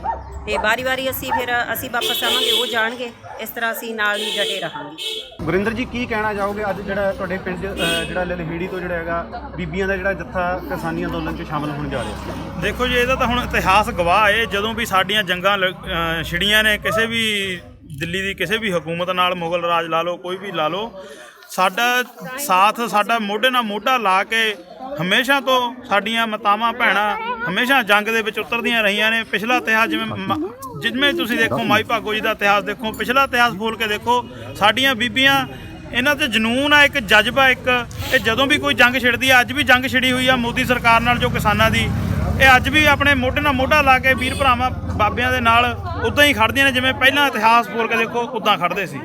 ਤੇ ਵਾਰੀ-ਵਾਰੀ ਅਸੀਂ ਫਿਰ ਅਸੀਂ ਵਾਪਸ ਆਵਾਂਗੇ ਉਹ ਜਾਣਗੇ ਇਸ ਤਰ੍ਹਾਂ ਅਸੀਂ ਨਾਲ ਹੀ ਡਟੇ ਰਹਾਂਗੇ। ਗੁਰਿੰਦਰ ਜੀ ਕੀ ਕਹਿਣਾ ਚਾਹੋਗੇ? ਅੱਜ ਜਿਹੜਾ ਤੁਹਾਡੇ ਪਿੰਡ 'ਚ, ਜਿਹੜਾ ਲਲਹੇੜੀ ਤੋਂ ਜਿਹੜਾ ਹੈਗਾ ਬੀਬੀਆਂ ਦਾ ਜਿਹੜਾ ਜੱਥਾ ਕਿਸਾਨੀ ਅੰਦੋਲਨ 'ਚ ਸ਼ਾਮਲ ਹੋਣ ਜਾ ਰਿਹਾ ਦੇਖੋ ਜੀ ਇਹਦਾ ਤਾਂ ਹੁਣ ਇਤਿਹਾਸ ਗਵਾਹ ਹੈ। ਜਦੋਂ ਵੀ ਸਾਡੀਆਂ ਜੰਗਾਂ ਲ- ਅਹ ਛਿੜੀਆਂ ਨੇ ਕਿਸੇ ਵੀ ਦਿੱਲੀ ਦੀ ਕਿਸੇ ਵੀ ਹਕੂਮਤ ਨਾਲ ਮੁਗਲ ਰਾਜ ਲਾ ਲਓ ਕੋਈ ਵੀ ਲਾ ਲਓ ਸਾਡਾ ਸਾਥ ਸਾਡਾ ਮੋਢੇ ਨਾਲ ਮੋਢਾ ਲਾ ਕੇ ਹਮੇਸ਼ਾ ਤੋਂ ਸਾਡੀਆਂ ਮਾਤਾਵਾਂ, ਭੈਣਾਂ ਹਮੇਸ਼ਾ ਜੰਗ ਦੇ ਵਿੱਚ ਉਤਰਦੀਆਂ ਰਹੀਆਂ ਨੇ। ਪਿਛਲਾ ਇਤਿਹਾਸ ਜਿਵੇਂ ਜਿਵੇਂ ਤੁਸੀਂ ਦੇਖੋ ਮਾਈ ਭਾਗੋ ਜੀ ਦਾ ਇਤਿਹਾਸ ਦੇਖੋ, ਪਿਛਲਾ ਇਤਿਹਾਸ ਫੋਲ ਕੇ ਦੇਖੋ, ਸਾਡੀਆਂ ਬੀਬੀਆਂ, ਇਹਨਾਂ ਤੇ ਜਨੂਨ ਆ, ਇੱਕ ਜਜ਼ਬਾ, ਇੱਕ ਇਹ ਜਦੋਂ ਵੀ ਕੋਈ ਜੰਗ ਛਿੜਦੀ ਆ, ਅੱਜ ਵੀ ਜੰਗ ਛਿੜੀ ਹੋਈ ਆ ਮੋਦੀ ਸਰਕਾਰ ਨਾਲ ਜੋ ਕਿਸਾਨਾਂ ਦੀ, ਇਹ ਅੱਜ ਵੀ ਆਪਣੇ ਮੋਢੇ ਨਾਲ ਮੋਢਾ ਲਾ ਕੇ ਵੀਰ ਭਰਾਵਾਂ, ਬਾਬਿਆਂ ਦੇ ਨਾਲ ਉਦਾਂ ਹੀ ਖੜਦੀਆਂ ਨੇ, ਜਿਵੇਂ ਪਹਿਲਾਂ ਇਤਿਹਾਸ ਫੋਲ ਕੇ ਦੇਖੋ, ਉਦਾਂ ਖੜਦੇ ਸੀ।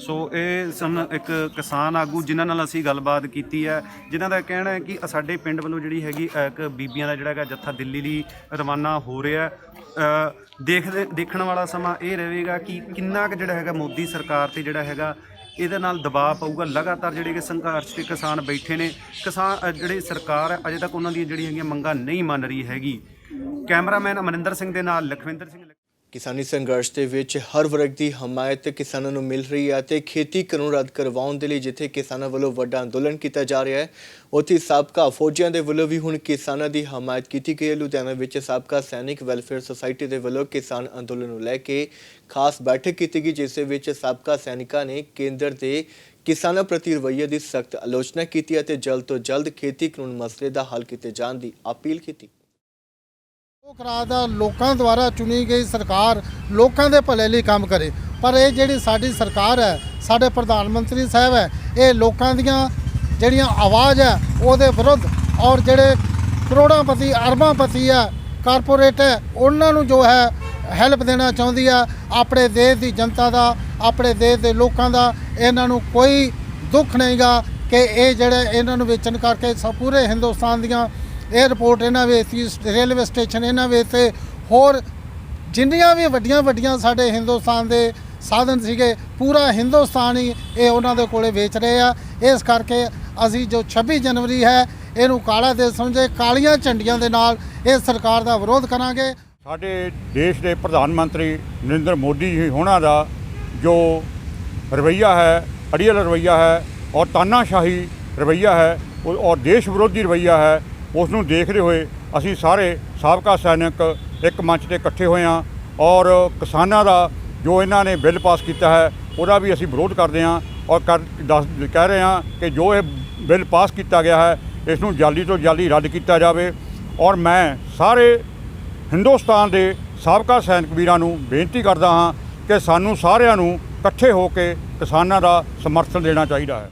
ਸੋ ਇਹ ਸਨ ਇੱਕ ਕਿਸਾਨ ਆਗੂ ਜਿਨ੍ਹਾਂ ਨਾਲ ਅਸੀਂ ਗੱਲਬਾਤ ਕੀਤੀ ਹੈ, ਜਿਨ੍ਹਾਂ ਦਾ ਕਹਿਣਾ ਹੈ ਕਿ ਸਾਡੇ ਪਿੰਡ ਵੱਲੋਂ ਜਿਹੜੀ ਹੈਗੀ ਇੱਕ ਬੀਬੀਆਂ ਦਾ ਜਿਹੜਾ ਹੈਗਾ ਜੱਥਾ ਦਿੱਲੀ ਲਈ ਰਵਾਨਾ ਹੋ ਰਿਹਾ ਹੈ। ਦੇਖਦੇ ਦੇਖਣ ਵਾਲਾ ਸਮਾਂ ਇਹ ਰਹੇਗਾ ਕਿ ਕਿੰਨਾ ਕੁ ਜਿਹੜਾ ਹੈਗਾ ਮੋਦੀ ਸਰਕਾਰ ਤੇ ਜਿਹੜਾ ਹੈਗਾ, ਇਹਦੇ ਨਾਲ ਦਬਾਅ ਪਊਗਾ ਲਗਾਤਾਰ ਜਿਹੜੇ ਕਿ ਸੰਘਰਸ਼ ਤੇ ਕਿਸਾਨ ਬੈਠੇ ਨੇ, ਕਿਸਾਨ ਜਿਹੜੇ ਸਰਕਾਰ ਹੈ, ਅਜੇ ਤੱਕ ਉਹਨਾਂ ਦੀਆਂ ਜਿਹੜੀਆਂ ਹੈਗੀਆਂ ਮੰਗਾਂ ਨਹੀਂ ਮੰਨ ਰਹੀ ਹੈਗੀ ਕੈਮਰਾਮੈਨ ਅਮਰਿੰਦਰ ਸਿੰਘ ਦੇ ਨਾਲ ਲਖਵਿੰਦਰ ਸਿੰਘ ਕਿਸਾਨੀ ਸੰਘਰਸ਼ ਦੇ ਵਿੱਚ ਹਰ ਵਰਗ ਦੀ ਹਮਾਇਤ ਕਿਸਾਨਾਂ ਨੂੰ ਮਿਲ ਰਹੀ ਹੈ ਤੇ ਖੇਤੀ ਕਾਨੂੰਨ ਰੱਦ ਕਰਵਾਉਣ ਦੇ ਲਈ ਜਿੱਥੇ ਕਿਸਾਨਾਂ ਵੱਲੋਂ ਵੱਡਾ ਅੰਦੋਲਨ ਕੀਤਾ ਜਾ ਰਿਹਾ ਹੈ, ਉੱਥੇ ਸਾਬਕਾ ਫੌਜੀਆਂ ਦੇ ਵੱਲੋਂ ਵੀ ਹੁਣ ਕਿਸਾਨਾਂ ਦੀ ਹਮਾਇਤ ਕੀਤੀ ਗਈ ਹੈ। ਲੁਧਿਆਣਾ ਵਿੱਚ ਸਾਬਕਾ ਸੈਨਿਕ ਵੈਲਫੇਅਰ ਸੁਸਾਇਟੀ ਦੇ ਵੱਲੋਂ ਕਿਸਾਨ ਅੰਦੋਲਨ ਨੂੰ ਲੈ ਕੇ ਖਾਸ ਬੈਠਕ ਕੀਤੀ ਗਈ, ਜਿਸ ਵਿੱਚ ਸਾਬਕਾ ਸੈਨਿਕਾਂ ਨੇ ਕੇਂਦਰ ਦੇ ਕਿਸਾਨਾਂ ਪ੍ਰਤੀ ਰਵੱਈਏ ਦੀ ਸਖਤ ਆਲੋਚਨਾ ਕੀਤੀ ਅਤੇ ਜਲਦ ਤੋਂ ਜਲਦ ਖੇਤੀ ਕਾਨੂੰਨ ਮਸਲੇ ਦਾ ਹੱਲ ਕੀਤੇ ਜਾਣ ਦੀ ਅਪੀਲ ਕੀਤੀ। ਲੋਕ ਰਾਜ ਦਾ ਲੋਕਾਂ ਦੁਆਰਾ ਚੁਣੀ ਗਈ ਸਰਕਾਰ ਲੋਕਾਂ ਦੇ ਭਲੇ ਲਈ ਕੰਮ ਕਰੇ। ਪਰ ਇਹ ਜਿਹੜੀ ਸਾਡੀ ਸਰਕਾਰ ਹੈ, ਸਾਡੇ ਪ੍ਰਧਾਨ ਮੰਤਰੀ ਸਾਹਿਬ ਹੈ, ਇਹ ਲੋਕਾਂ ਦੀਆਂ ਜਿਹੜੀਆਂ ਆਵਾਜ਼ ਹੈ, ਉਹਦੇ ਵਿਰੁੱਧ ਔਰ ਜਿਹੜੇ ਕਰੋੜਾਂਪਤੀ ਅਰਬਾਂਪਤੀ ਹੈ, ਕਾਰਪੋਰੇਟ ਹੈ, ਉਹਨਾਂ ਨੂੰ ਜੋ ਹੈ ਹੈਲਪ ਦੇਣਾ ਚਾਹੁੰਦੀ ਆ ਆਪਣੇ ਦੇਸ਼ ਦੀ ਜਨਤਾ ਦਾ, ਆਪਣੇ ਦੇਸ਼ ਦੇ ਲੋਕਾਂ ਦਾ, ਇਹਨਾਂ ਨੂੰ ਕੋਈ ਦੁੱਖ ਨਹੀਂਗਾ ਕਿ ਇਹ ਜਿਹੜੇ ਇਹਨਾਂ ਨੂੰ ਵੇਚਣ ਕਰਕੇ ਸਭ ਪੂਰੇ ਹਿੰਦੁਸਤਾਨ ਦੀਆਂ 에ਅਰਪੋਰਟ ਇਹਨਾਂ ਵਿੱਚ ਰੇਲਵੇ ਸਟੇਸ਼ਨ ਇਹਨਾਂ ਵਿੱਚ ਹੋਰ ਜਿੰਨੀਆਂ ਵੀ ਵੱਡੀਆਂ ਵੱਡੀਆਂ ਸਾਡੇ ਹਿੰਦੁਸਤਾਨ ਦੇ ਸਾਧਨ ਸੀਗੇ, ਪੂਰਾ ਹਿੰਦੁਸਤਾਨ ਹੀ ਇਹ ਉਹਨਾਂ ਦੇ ਕੋਲੇ ਵੇਚ ਰਹੇ ਆ। ਇਸ ਕਰਕੇ ਅਸੀਂ ਜੋ 26 ਜਨਵਰੀ ਹੈ, ਇਹਨੂੰ ਕਾਲਾ ਦਿਨ ਸਮਝੇ, ਕਾਲੀਆਂ ਝੰਡੀਆਂ ਦੇ ਨਾਲ ਇਹ ਸਰਕਾਰ ਦਾ ਵਿਰੋਧ ਕਰਾਂਗੇ। ਸਾਡੇ ਦੇਸ਼ ਦੇ ਪ੍ਰਧਾਨ ਮੰਤਰੀ ਨਰਿੰਦਰ ਮੋਦੀ ਜੀ ਹੋਣਾ ਦਾ ਜੋ ਰਵੱਈਆ ਹੈ, ਅੜੀਅਲ ਰਵੱਈਆ ਹੈ, ਔਰ ਤਾਨਾਸ਼ਾਹੀ ਰਵੱਈਆ ਹੈ ਔਰ ਦੇਸ਼ ਵਿਰੋਧੀ ਰਵੱਈਆ ਹੈ ਉਸ ਨੂੰ ਦੇਖਦੇ ਹੋਏ ਅਸੀਂ ਸਾਰੇ ਸਾਬਕਾ ਸੈਨਿਕ ਇੱਕ ਮੰਚ ਤੇ ਇਕੱਠੇ ਹੋਏ ਹਾਂ ਔਰ ਕਿਸਾਨਾਂ ਦਾ ਜੋ ਇਹਨਾਂ ਨੇ ਬਿੱਲ ਪਾਸ ਕੀਤਾ ਹੈ, ਉਹਦਾ ਵੀ ਅਸੀਂ ਵਿਰੋਧ ਕਰਦੇ ਹਾਂ ਔਰ ਕਰ ਦੱਸ ਕਹਿ ਰਹੇ ਹਾਂ ਕਿ ਜੋ ਇਹ ਬਿੱਲ ਪਾਸ ਕੀਤਾ ਗਿਆ ਹੈ ਇਸ ਨੂੰ ਜਲਦੀ ਤੋਂ ਜਲਦੀ ਰੱਦ ਕੀਤਾ ਜਾਵੇ ਔਰ ਮੈਂ ਸਾਰੇ ਹਿੰਦੁਸਤਾਨ ਦੇ ਸਾਬਕਾ ਸੈਨਿਕ ਵੀਰਾਂ ਨੂੰ ਬੇਨਤੀ ਕਰਦਾ ਹਾਂ ਕਿ ਸਾਨੂੰ ਸਾਰਿਆਂ ਨੂੰ ਇਕੱਠੇ ਹੋ ਕੇ ਕਿਸਾਨਾਂ ਦਾ ਸਮਰਥਨ ਦੇਣਾ ਚਾਹੀਦਾ ਹੈ।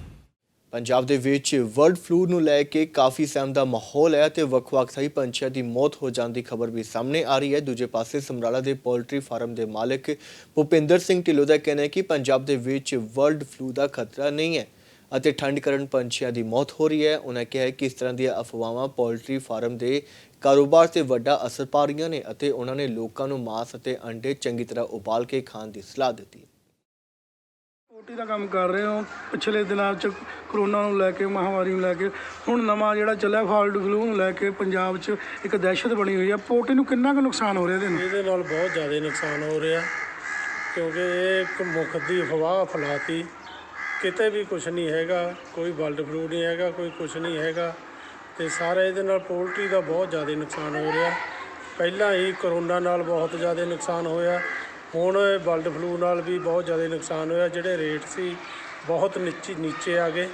ਪੰਜਾਬ ਦੇ ਵਿੱਚ ਵਰਲਡ ਫਲੂ ਨੂੰ ਲੈ ਕੇ ਕਾਫੀ ਸਹਿਮ ਦਾ ਮਾਹੌਲ ਹੈ ਤੇ ਵੱਖ-ਵੱਖ ਸਹੀ ਪੰਛੀਆਂ ਦੀ ਮੌਤ ਹੋ ਜਾਣ ਦੀ ਖਬਰ ਵੀ ਸਾਹਮਣੇ ਆ ਰਹੀ ਹੈ। ਦੂਜੇ ਪਾਸੇ ਸਮਰਾਲਾ ਦੇ ਪੋਲਟਰੀ ਫਾਰਮ ਦੇ ਮਾਲਕ ਭੁਪਿੰਦਰ ਸਿੰਘ ਢਿੱਲੋਂ ਦਾ ਕਹਿਣਾ ਹੈ ਕਿ ਪੰਜਾਬ ਦੇ ਵਿੱਚ ਵਰਲਡ ਫਲੂ ਦਾ ਖਤਰਾ ਨਹੀਂ ਹੈ ਅਤੇ ਠੰਡ ਕਾਰਨ ਪੰਛੀਆਂ ਦੀ ਮੌਤ ਹੋ ਰਹੀ ਹੈ। ਉਹਨਾਂ ਕਿਹਾ ਕਿ ਇਸ ਤਰ੍ਹਾਂ ਦੀਆਂ ਅਫਵਾਹਾਂ ਪੋਲਟਰੀ ਫਾਰਮ ਦੇ ਕਾਰੋਬਾਰ ਤੇ ਵੱਡਾ ਅਸਰ ਪਾ ਰਹੀਆਂ ਨੇ ਅਤੇ ਉਹਨਾਂ ਨੇ ਲੋਕਾਂ ਨੂੰ ਮਾਸ ਅਤੇ ਅੰਡੇ ਚੰਗੀ ਤਰ੍ਹਾਂ ਉਬਾਲ ਕੇ ਖਾਣ ਦੀ ਸਲਾਹ ਦਿੱਤੀ। ਹੈ ਦਾ ਕੰਮ ਕਰ ਰਹੇ ਹੋ। ਪਿਛਲੇ ਦਿਨਾਂ 'ਚ ਕਰੋਨਾ ਨੂੰ ਲੈ ਕੇ, ਮਹਾਮਾਰੀ ਨੂੰ ਲੈ ਕੇ, ਹੁਣ ਨਵਾਂ ਜਿਹੜਾ ਚੱਲਿਆ ਫਾਲਟੂ ਫਲੂ ਨੂੰ ਲੈ ਕੇ ਪੰਜਾਬ 'ਚ ਇੱਕ ਦਹਿਸ਼ਤ ਬਣੀ ਹੋਈ ਆ। ਪੋਲਟਰੀ ਨੂੰ ਕਿੰਨਾ ਕੁ ਨੁਕਸਾਨ ਹੋ ਰਿਹਾ ਇਹਦੇ ਨਾਲ? ਇਹਦੇ ਨਾਲ ਬਹੁਤ ਜ਼ਿਆਦਾ ਨੁਕਸਾਨ ਹੋ ਰਿਹਾ, ਕਿਉਂਕਿ ਇਹ ਇੱਕ ਮੁੱਖ ਦੀ ਅਫਵਾਹ ਫੈਲਾਤੀ। ਕਿਤੇ ਵੀ ਕੁਝ ਨਹੀਂ ਹੈਗਾ, ਕੋਈ ਬਲਡ ਫਲੂ ਨਹੀਂ ਹੈਗਾ, ਕੋਈ ਕੁਝ ਨਹੀਂ ਹੈਗਾ। ਤੇ ਸਾਰਾ ਇਹਦੇ ਨਾਲ ਪੋਲਟਰੀ ਦਾ ਬਹੁਤ ਜ਼ਿਆਦਾ ਨੁਕਸਾਨ ਹੋ ਰਿਹਾ। ਪਹਿਲਾਂ ਹੀ ਕਰੋਨਾ ਨਾਲ ਬਹੁਤ ਜ਼ਿਆਦਾ ਨੁਕਸਾਨ ਹੋਇਆ। ਹੁਣ ਇਹ ਫਲੂ ਨਾਲ ਵੀ ਬਹੁਤ ਜ਼ਿਆਦਾ ਨੁਕਸਾਨ ਹੋਇਆ, ਜਿਹੜੇ ਰੇਟ ਸੀ ਬਹੁਤ ਨੀਚੇ ਨੀਚੇ ਆ ਗਏ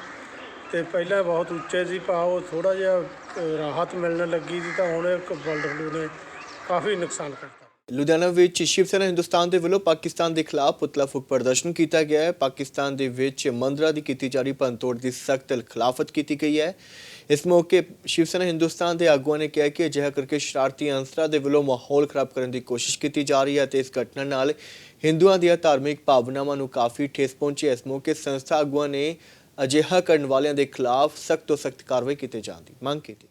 ਤੇ ਪਹਿਲਾਂ ਬਹੁਤ ਉੱਚੇ ਸੀ, ਭਾਅ ਉਹ ਥੋੜਾ ਜਿਹਾ ਰਾਹਤ ਮਿਲਣ ਲੱਗੀ ਸੀ ਤਾਂ ਹੁਣ ਇੱਕ ਵਰਲਡ ਫਲੂ ਨੇ ਕਾਫੀ ਨੁਕਸਾਨ ਕਰਤਾ। ਲੁਧਿਆਣਾ ਵਿੱਚ ਸ਼ਿਵ ਸੈਨਾ ਹਿੰਦੁਸਤਾਨ ਦੇ ਵੱਲੋਂ ਪਾਕਿਸਤਾਨ ਦੇ ਖਿਲਾਫ ਪੁਤਲਾ ਫੂਕ ਪ੍ਰਦਰਸ਼ਨ ਕੀਤਾ ਗਿਆ ਹੈ। ਪਾਕਿਸਤਾਨ ਦੇ ਵਿੱਚ ਮੰਦਰਾਂ ਦੀ ਕੀਤੀ ਜਾ ਰਹੀ ਭੰਨਤੋੜ ਦੀ ਸਖਤ ਖਿਲਾਫਤ ਕੀਤੀ ਗਈ ਹੈ। ਇਸ ਮੌਕੇ ਸ਼ਿਵ ਸੈਨਾ ਹਿੰਦੁਸਤਾਨ ਦੇ ਆਗੂਆਂ ਨੇ ਕਿਹਾ ਕਿ ਅਜਿਹਾ ਕਰਕੇ ਸ਼ਰਾਰਤੀ ਅੰਸਰਾਂ ਦੇ ਵੱਲੋਂ ਮਾਹੌਲ ਖਰਾਬ ਕਰਨ ਦੀ ਕੋਸ਼ਿਸ਼ ਕੀਤੀ ਜਾ ਰਹੀ ਹੈ ਤੇ ਇਸ ਘਟਨਾ ਨਾਲ ਹਿੰਦੂਆਂ ਦੀਆਂ ਧਾਰਮਿਕ ਭਾਵਨਾਵਾਂ ਨੂੰ ਕਾਫੀ ਠੇਸ ਪਹੁੰਚੀ ਹੈ। ਇਸ ਮੌਕੇ ਸੰਸਥਾ ਆਗੂਆਂ ਨੇ ਅਜਿਹਾ ਕਰਨ ਵਾਲਿਆਂ ਦੇ ਖਿਲਾਫ ਸਖਤ ਤੋਂ ਸਖਤ ਕਾਰਵਾਈ ਕੀਤੇ ਜਾਣ ਦੀ ਮੰਗ ਕੀਤੀ।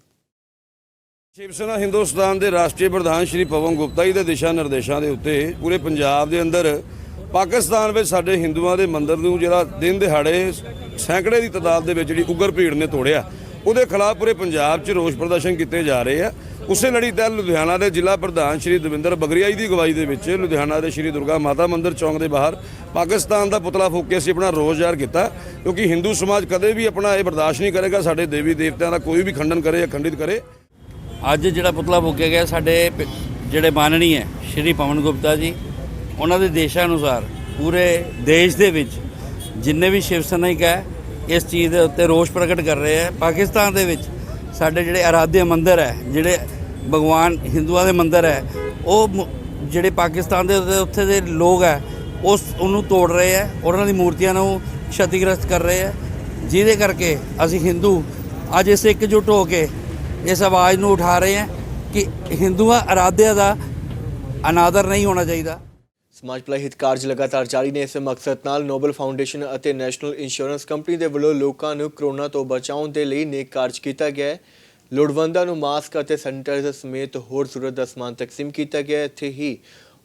ਸ਼ਿਵ ਸੈਨਾ ਹਿੰਦੁਸਤਾਨ ਦੇ ਰਾਸ਼ਟਰੀ ਪ੍ਰਧਾਨ ਸ਼੍ਰੀ ਪਵਨ ਗੁਪਤਾ ਜੀ ਦੇ ਦਿਸ਼ਾ ਨਿਰਦੇਸ਼ਾਂ ਦੇ ਉੱਤੇ ਪੂਰੇ ਪੰਜਾਬ ਦੇ ਅੰਦਰ ਪਾਕਿਸਤਾਨ ਵਿੱਚ ਸਾਡੇ ਹਿੰਦੂਆਂ ਦੇ ਮੰਦਰ ਨੂੰ ਜਿਹੜਾ ਦਿਨ ਦਿਹਾੜੇ ਸੈਂਕੜੇ ਦੀ ਤਾਦਾਦ ਦੇ ਵਿੱਚ ਜਿਹੜੀ ਉਗਰ ਭੀੜ ਨੇ ਤੋੜਿਆ। ਉਹਦੇ ਖਿਲਾਫ ਪੂਰੇ ਪੰਜਾਬ 'ਚ ਰੋਸ ਪ੍ਰਦਰਸ਼ਨ ਕੀਤੇ ਜਾ ਰਹੇ ਆ। ਉਸੇ ਲੜੀ ਤਹਿਤ ਲੁਧਿਆਣਾ ਦੇ ਜ਼ਿਲ੍ਹਾ ਪ੍ਰਧਾਨ ਸ਼੍ਰੀ ਦਵਿੰਦਰ ਬਗਰੀਆ ਜੀ ਦੀ ਅਗਵਾਈ ਦੇ ਵਿੱਚ ਲੁਧਿਆਣਾ ਦੇ ਸ਼੍ਰੀ ਦੁਰਗਾ ਮਾਤਾ ਮੰਦਿਰ ਚੌਂਕ ਦੇ ਬਾਹਰ ਪਾਕਿਸਤਾਨ ਦਾ ਪੁਤਲਾ ਫੂਕ ਕੇ ਅਸੀਂ ਆਪਣਾ ਰੋਸ ਜ਼ਾਹਰ ਕੀਤਾ। ਕਿਉਂਕਿ ਹਿੰਦੂ ਸਮਾਜ ਕਦੇ ਵੀ ਆਪਣਾ ਇਹ ਬਰਦਾਸ਼ਤ ਨਹੀਂ ਕਰੇਗਾ, ਸਾਡੇ ਦੇਵੀ ਦੇਵਤਿਆਂ ਦਾ ਕੋਈ ਵੀ ਖੰਡਨ ਕਰੇ ਜਾਂ ਖੰਡਿਤ ਕਰੇ। ਅੱਜ ਜਿਹੜਾ ਪੁਤਲਾ ਫੂਕਿਆ ਗਿਆ, ਸਾਡੇ ਜਿਹੜੇ ਮਾਨਣੀ ਹੈ ਸ਼੍ਰੀ ਪਵਨ ਗੁਪਤਾ ਜੀ, ਉਹਨਾਂ ਦੇ ਦੇਸ਼ਾਂ ਅਨੁਸਾਰ ਪੂਰੇ ਦੇਸ਼ ਦੇ ਵਿੱਚ ਜਿੰਨੇ ਵੀ ਸ਼ਿਵ ਸੈਨਿਕ ਹੈ ਇਸ ਚੀਜ਼ ਦੇ ਉੱਤੇ ਰੋਸ ਪ੍ਰਗਟ ਕਰ ਰਹੇ ਹੈ। ਪਾਕਿਸਤਾਨ ਦੇ ਵਿੱਚ ਸਾਡੇ ਜਿਹੜੇ ਆਰਾਧਿਆ ਮੰਦਰ ਹੈ, ਜਿਹੜੇ ਭਗਵਾਨ ਹਿੰਦੂਆਂ ਦੇ ਮੰਦਰ ਹੈ, ਉਹ ਜਿਹੜੇ ਪਾਕਿਸਤਾਨ ਦੇ ਉੱਥੇ ਦੇ ਲੋਕ ਹੈ, ਉਸ ਉਹਨੂੰ ਤੋੜ ਰਹੇ ਹੈ, ਉਹਨਾਂ ਦੀ ਮੂਰਤੀਆਂ ਨੂੰ ਛਤੀਗ੍ਰਸਤ ਕਰ ਰਹੇ ਹੈ। ਜਿਹਦੇ ਕਰਕੇ ਅਸੀਂ ਹਿੰਦੂ ਅੱਜ ਇਸ ਇਕਜੁੱਟ ਹੋ ਕੇ ਇਸ ਆਵਾਜ਼ ਨੂੰ ਉਠਾ ਰਹੇ ਹਾਂ ਕਿ ਹਿੰਦੂਆਂ ਆਰਾਧਿਆ ਦਾ ਅਨਾਦਰ ਨਹੀਂ ਹੋਣਾ ਚਾਹੀਦਾ। ਸਮਾਜ ਭਲਾਈ ਹਿੱਤ ਕਾਰਜ ਲਗਾਤਾਰ ਜਾਰੀ ਨੇ। ਇਸ ਮਕਸਦ ਨਾਲ ਨੋਬਲ ਫਾਊਂਡੇਸ਼ਨ ਅਤੇ ਨੈਸ਼ਨਲ ਇੰਸ਼ੋਰੈਂਸ ਕੰਪਨੀ ਦੇ ਵੱਲੋਂ ਲੋਕਾਂ ਨੂੰ ਕਰੋਨਾ ਤੋਂ ਬਚਾਉਣ ਦੇ ਲਈ ਨੇਕ ਕਾਰਜ ਕੀਤਾ ਗਿਆ ਹੈ। ਲੋੜਵੰਦਾਂ ਨੂੰ ਮਾਸਕ ਅਤੇ ਸੈਨੀਟਾਈਜ਼ਰ ਸਮੇਤ ਹੋਰ ਜ਼ਰੂਰਤ ਦਾ ਸਮਾਨ ਤਕਸੀਮ ਕੀਤਾ ਗਿਆ ਇੱਥੇ ਹੀ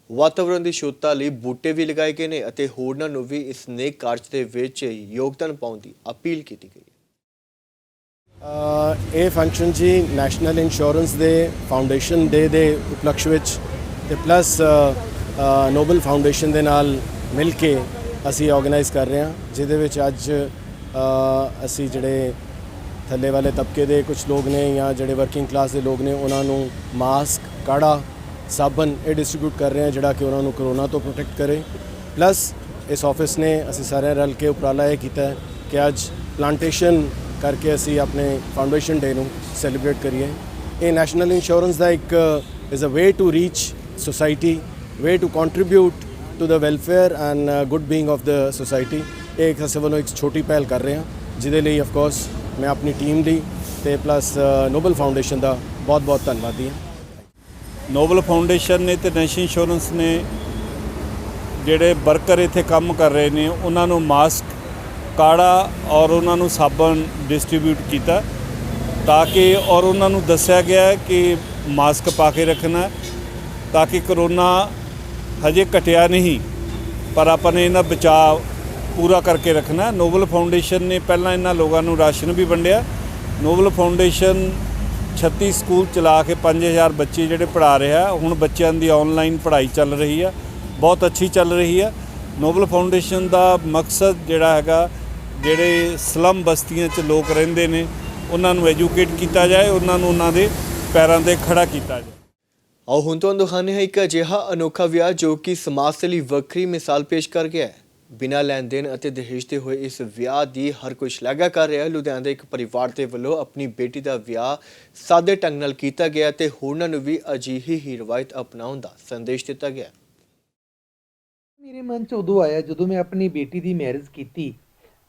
ਵਾਤਾਵਰਣ ਦੀ ਸ਼ੁੱਧਤਾ ਲਈ ਬੂਟੇ ਵੀ ਲਗਾਏ ਗਏ ਨੇ ਅਤੇ ਹੋਰਨਾਂ ਨੂੰ ਵੀ ਇਸ ਨੇਕ ਕਾਰਜ ਦੇ ਵਿੱਚ ਯੋਗਦਾਨ ਪਾਉਣ ਦੀ ਅਪੀਲ ਕੀਤੀ ਗਈ ਇਹ ਫੰਕਸ਼ਨ ਜੀ ਨੈਸ਼ਨਲ ਇੰਸ਼ੋਰੈਂਸ ਦੇ ਫਾਊਂਡੇਸ਼ਨ ਡੇ ਦੇ ਉਪਲਕਸ਼ ਵਿੱਚ ਤੇ ਪਲੱਸ ਨੋਬਲ ਫਾਊਂਡੇਸ਼ਨ ਦੇ ਨਾਲ ਮਿਲ ਕੇ ਅਸੀਂ ਆਰਗੇਨਾਈਜ਼ ਕਰ ਰਹੇ ਹਾਂ, ਜਿਹਦੇ ਵਿੱਚ ਅੱਜ ਅਸੀਂ ਜਿਹੜੇ ਥੱਲੇ ਵਾਲੇ ਤਬਕੇ ਦੇ ਕੁਝ ਲੋਕ ਨੇ ਜਾਂ ਜਿਹੜੇ ਵਰਕਿੰਗ ਕਲਾਸ ਦੇ ਲੋਕ ਨੇ, ਉਹਨਾਂ ਨੂੰ ਮਾਸਕ ਕਾੜਾ, ਸਾਬਣ ਇਹ ਡਿਸਟ੍ਰੀਬਿਊਟ ਕਰ ਰਹੇ ਹਾਂ, ਜਿਹੜਾ ਕਿ ਉਹਨਾਂ ਨੂੰ ਕਰੋਨਾ ਤੋਂ ਪ੍ਰੋਟੈਕਟ ਕਰੇ। ਪਲੱਸ ਇਸ ਆਫਿਸ ਨੇ ਅਸੀਂ ਸਾਰੇ ਰਲ ਕੇ ਉਪਰਾਲਾ ਇਹ ਕੀਤਾ ਕਿ ਅੱਜ ਪਲਾਂਟੇਸ਼ਨ ਕਰਕੇ ਅਸੀਂ ਆਪਣੇ ਫਾਊਂਡੇਸ਼ਨ ਡੇ ਨੂੰ ਸੈਲੀਬ੍ਰੇਟ ਕਰੀਏ। ਇਹ ਨੈਸ਼ਨਲ ਇੰਸ਼ੋਰੈਂਸ ਦਾ ਇੱਕ is a way to reach society way to contribute to the welfare and good being of the society ਇਹ ਇੱਕ ਅਸੀਂ ਵੱਲੋਂ ਇੱਕ ਛੋਟੀ ਪਹਿਲ ਕਰ ਰਹੇ ਹਾਂ ਜਿਹਦੇ ਲਈ ਆਫ ਕੋਰਸ ਮੈਂ ਆਪਣੀ ਟੀਮ ਦੀ ਤੇ ਪਲੱਸ ਨੋਬਲ ਫਾਊਂਡੇਸ਼ਨ ਦਾ ਬਹੁਤ ਬਹੁਤ ਧੰਨਵਾਦੀ ਹਾਂ ਨੋਬਲ ਫਾਊਂਡੇਸ਼ਨ ਨੇ ਤੇ ਨੈਸ਼ਨਲ ਇੰਸ਼ੋਰੈਂਸ ਨੇ ਜਿਹੜੇ ਵਰਕਰ ਇੱਥੇ ਕੰਮ ਕਰ ਰਹੇ ਨੇ ਉਹਨਾਂ ਨੂੰ ਮਾਸਕ ਕਾੜਾ ਔਰ ਉਹਨਾਂ ਨੂੰ ਸਾਬਣ ਡਿਸਟ੍ਰੀਬਿਊਟ ਕੀਤਾ ਤਾਂ ਕਿ ਔਰ ਉਹਨਾਂ ਨੂੰ ਦੱਸਿਆ ਗਿਆ ਕਿ ਮਾਸਕ ਪਾ ਕੇ ਰੱਖਣਾ ਤਾਂ ਕਿ ਕਰੋਨਾ ਹਜੇ ਘਟਿਆ ਨਹੀਂ, ਪਰ ਆਪਾਂ ਨੇ ਇਹਨਾਂ ਬਚਾਅ ਪੂਰਾ ਕਰਕੇ ਰੱਖਣਾ। ਨੋਬਲ ਫਾਊਂਡੇਸ਼ਨ ਨੇ ਪਹਿਲਾਂ ਇਹਨਾਂ ਲੋਕਾਂ ਨੂੰ ਰਾਸ਼ਨ ਵੀ ਵੰਡਿਆ। ਨੋਬਲ ਫਾਊਂਡੇਸ਼ਨ 36 ਸਕੂਲ ਚਲਾ ਕੇ 5000 ਬੱਚੇ ਜਿਹੜੇ ਪੜ੍ਹਾ ਰਿਹਾ, ਹੁਣ ਬੱਚਿਆਂ ਦੀ ਆਨਲਾਈਨ ਪੜ੍ਹਾਈ ਚੱਲ ਰਹੀ ਆ, ਬਹੁਤ ਅੱਛੀ ਚੱਲ ਰਹੀ ਹੈ ਨੋਬਲ ਫਾਊਂਡੇਸ਼ਨ ਦਾ ਮਕਸਦ ਜਿਹੜਾ ਹੈਗਾ, ਜਿਹੜੇ ਸਲਮ ਬਸਤੀਆਂ 'ਚ ਲੋਕ ਰਹਿੰਦੇ ਨੇ, ਉਹਨਾਂ ਨੂੰ ਐਜੂਕੇਟ ਕੀਤਾ ਜਾਏ, ਉਹਨਾਂ ਨੂੰ ਉਹਨਾਂ ਦੇ ਪੈਰਾਂ ਤੇ ਖੜਾ ਕੀਤਾ ਜਾਏ। ਆਓ ਹੁਣ ਤੁਹਾਨੂੰ ਦਿਖਾਉਂਦੇ ਹਾਂ ਇੱਕ ਅਜਿਹਾ ਅਨੋਖਾ ਵਿਆਹ ਜੋ ਕਿ ਸਮਾਜ ਦੇ ਲਈ ਵੱਖਰੀ ਮਿਸਾਲ ਪੇਸ਼ ਕਰ ਗਿਆ ਹੈ। ਬਿਨਾਂ ਲੈਣ ਦੇਣ ਅਤੇ ਦਹੇਜ ਦੇ ਹੋਏ ਇਸ ਵਿਆਹ ਦੀ ਹਰ ਕੋਈ ਸ਼ਲਾਘਾ ਕਰ ਰਿਹਾ ਹੈ। ਲੁਧਿਆਣਾ ਦੇ ਇੱਕ ਪਰਿਵਾਰ ਦੇ ਵੱਲੋਂ ਆਪਣੀ ਬੇਟੀ ਦਾ ਵਿਆਹ ਸਾਦੇ ਢੰਗ ਨਾਲ ਕੀਤਾ ਗਿਆ ਤੇ ਹੋਰਨਾਂ ਨੂੰ ਵੀ ਅਜਿਹੀ ਹੀ ਰਵਾਇਤ ਅਪਣਾਉਣ ਦਾ ਸੰਦੇਸ਼ ਦਿੱਤਾ ਗਿਆ ਮੇਰੇ ਮਨ 'ਚ ਉਦੋਂ ਆਇਆ ਜਦੋਂ ਮੈਂ ਆਪਣੀ ਬੇਟੀ ਦੀ ਮੈਰਿਜ ਕੀਤੀ।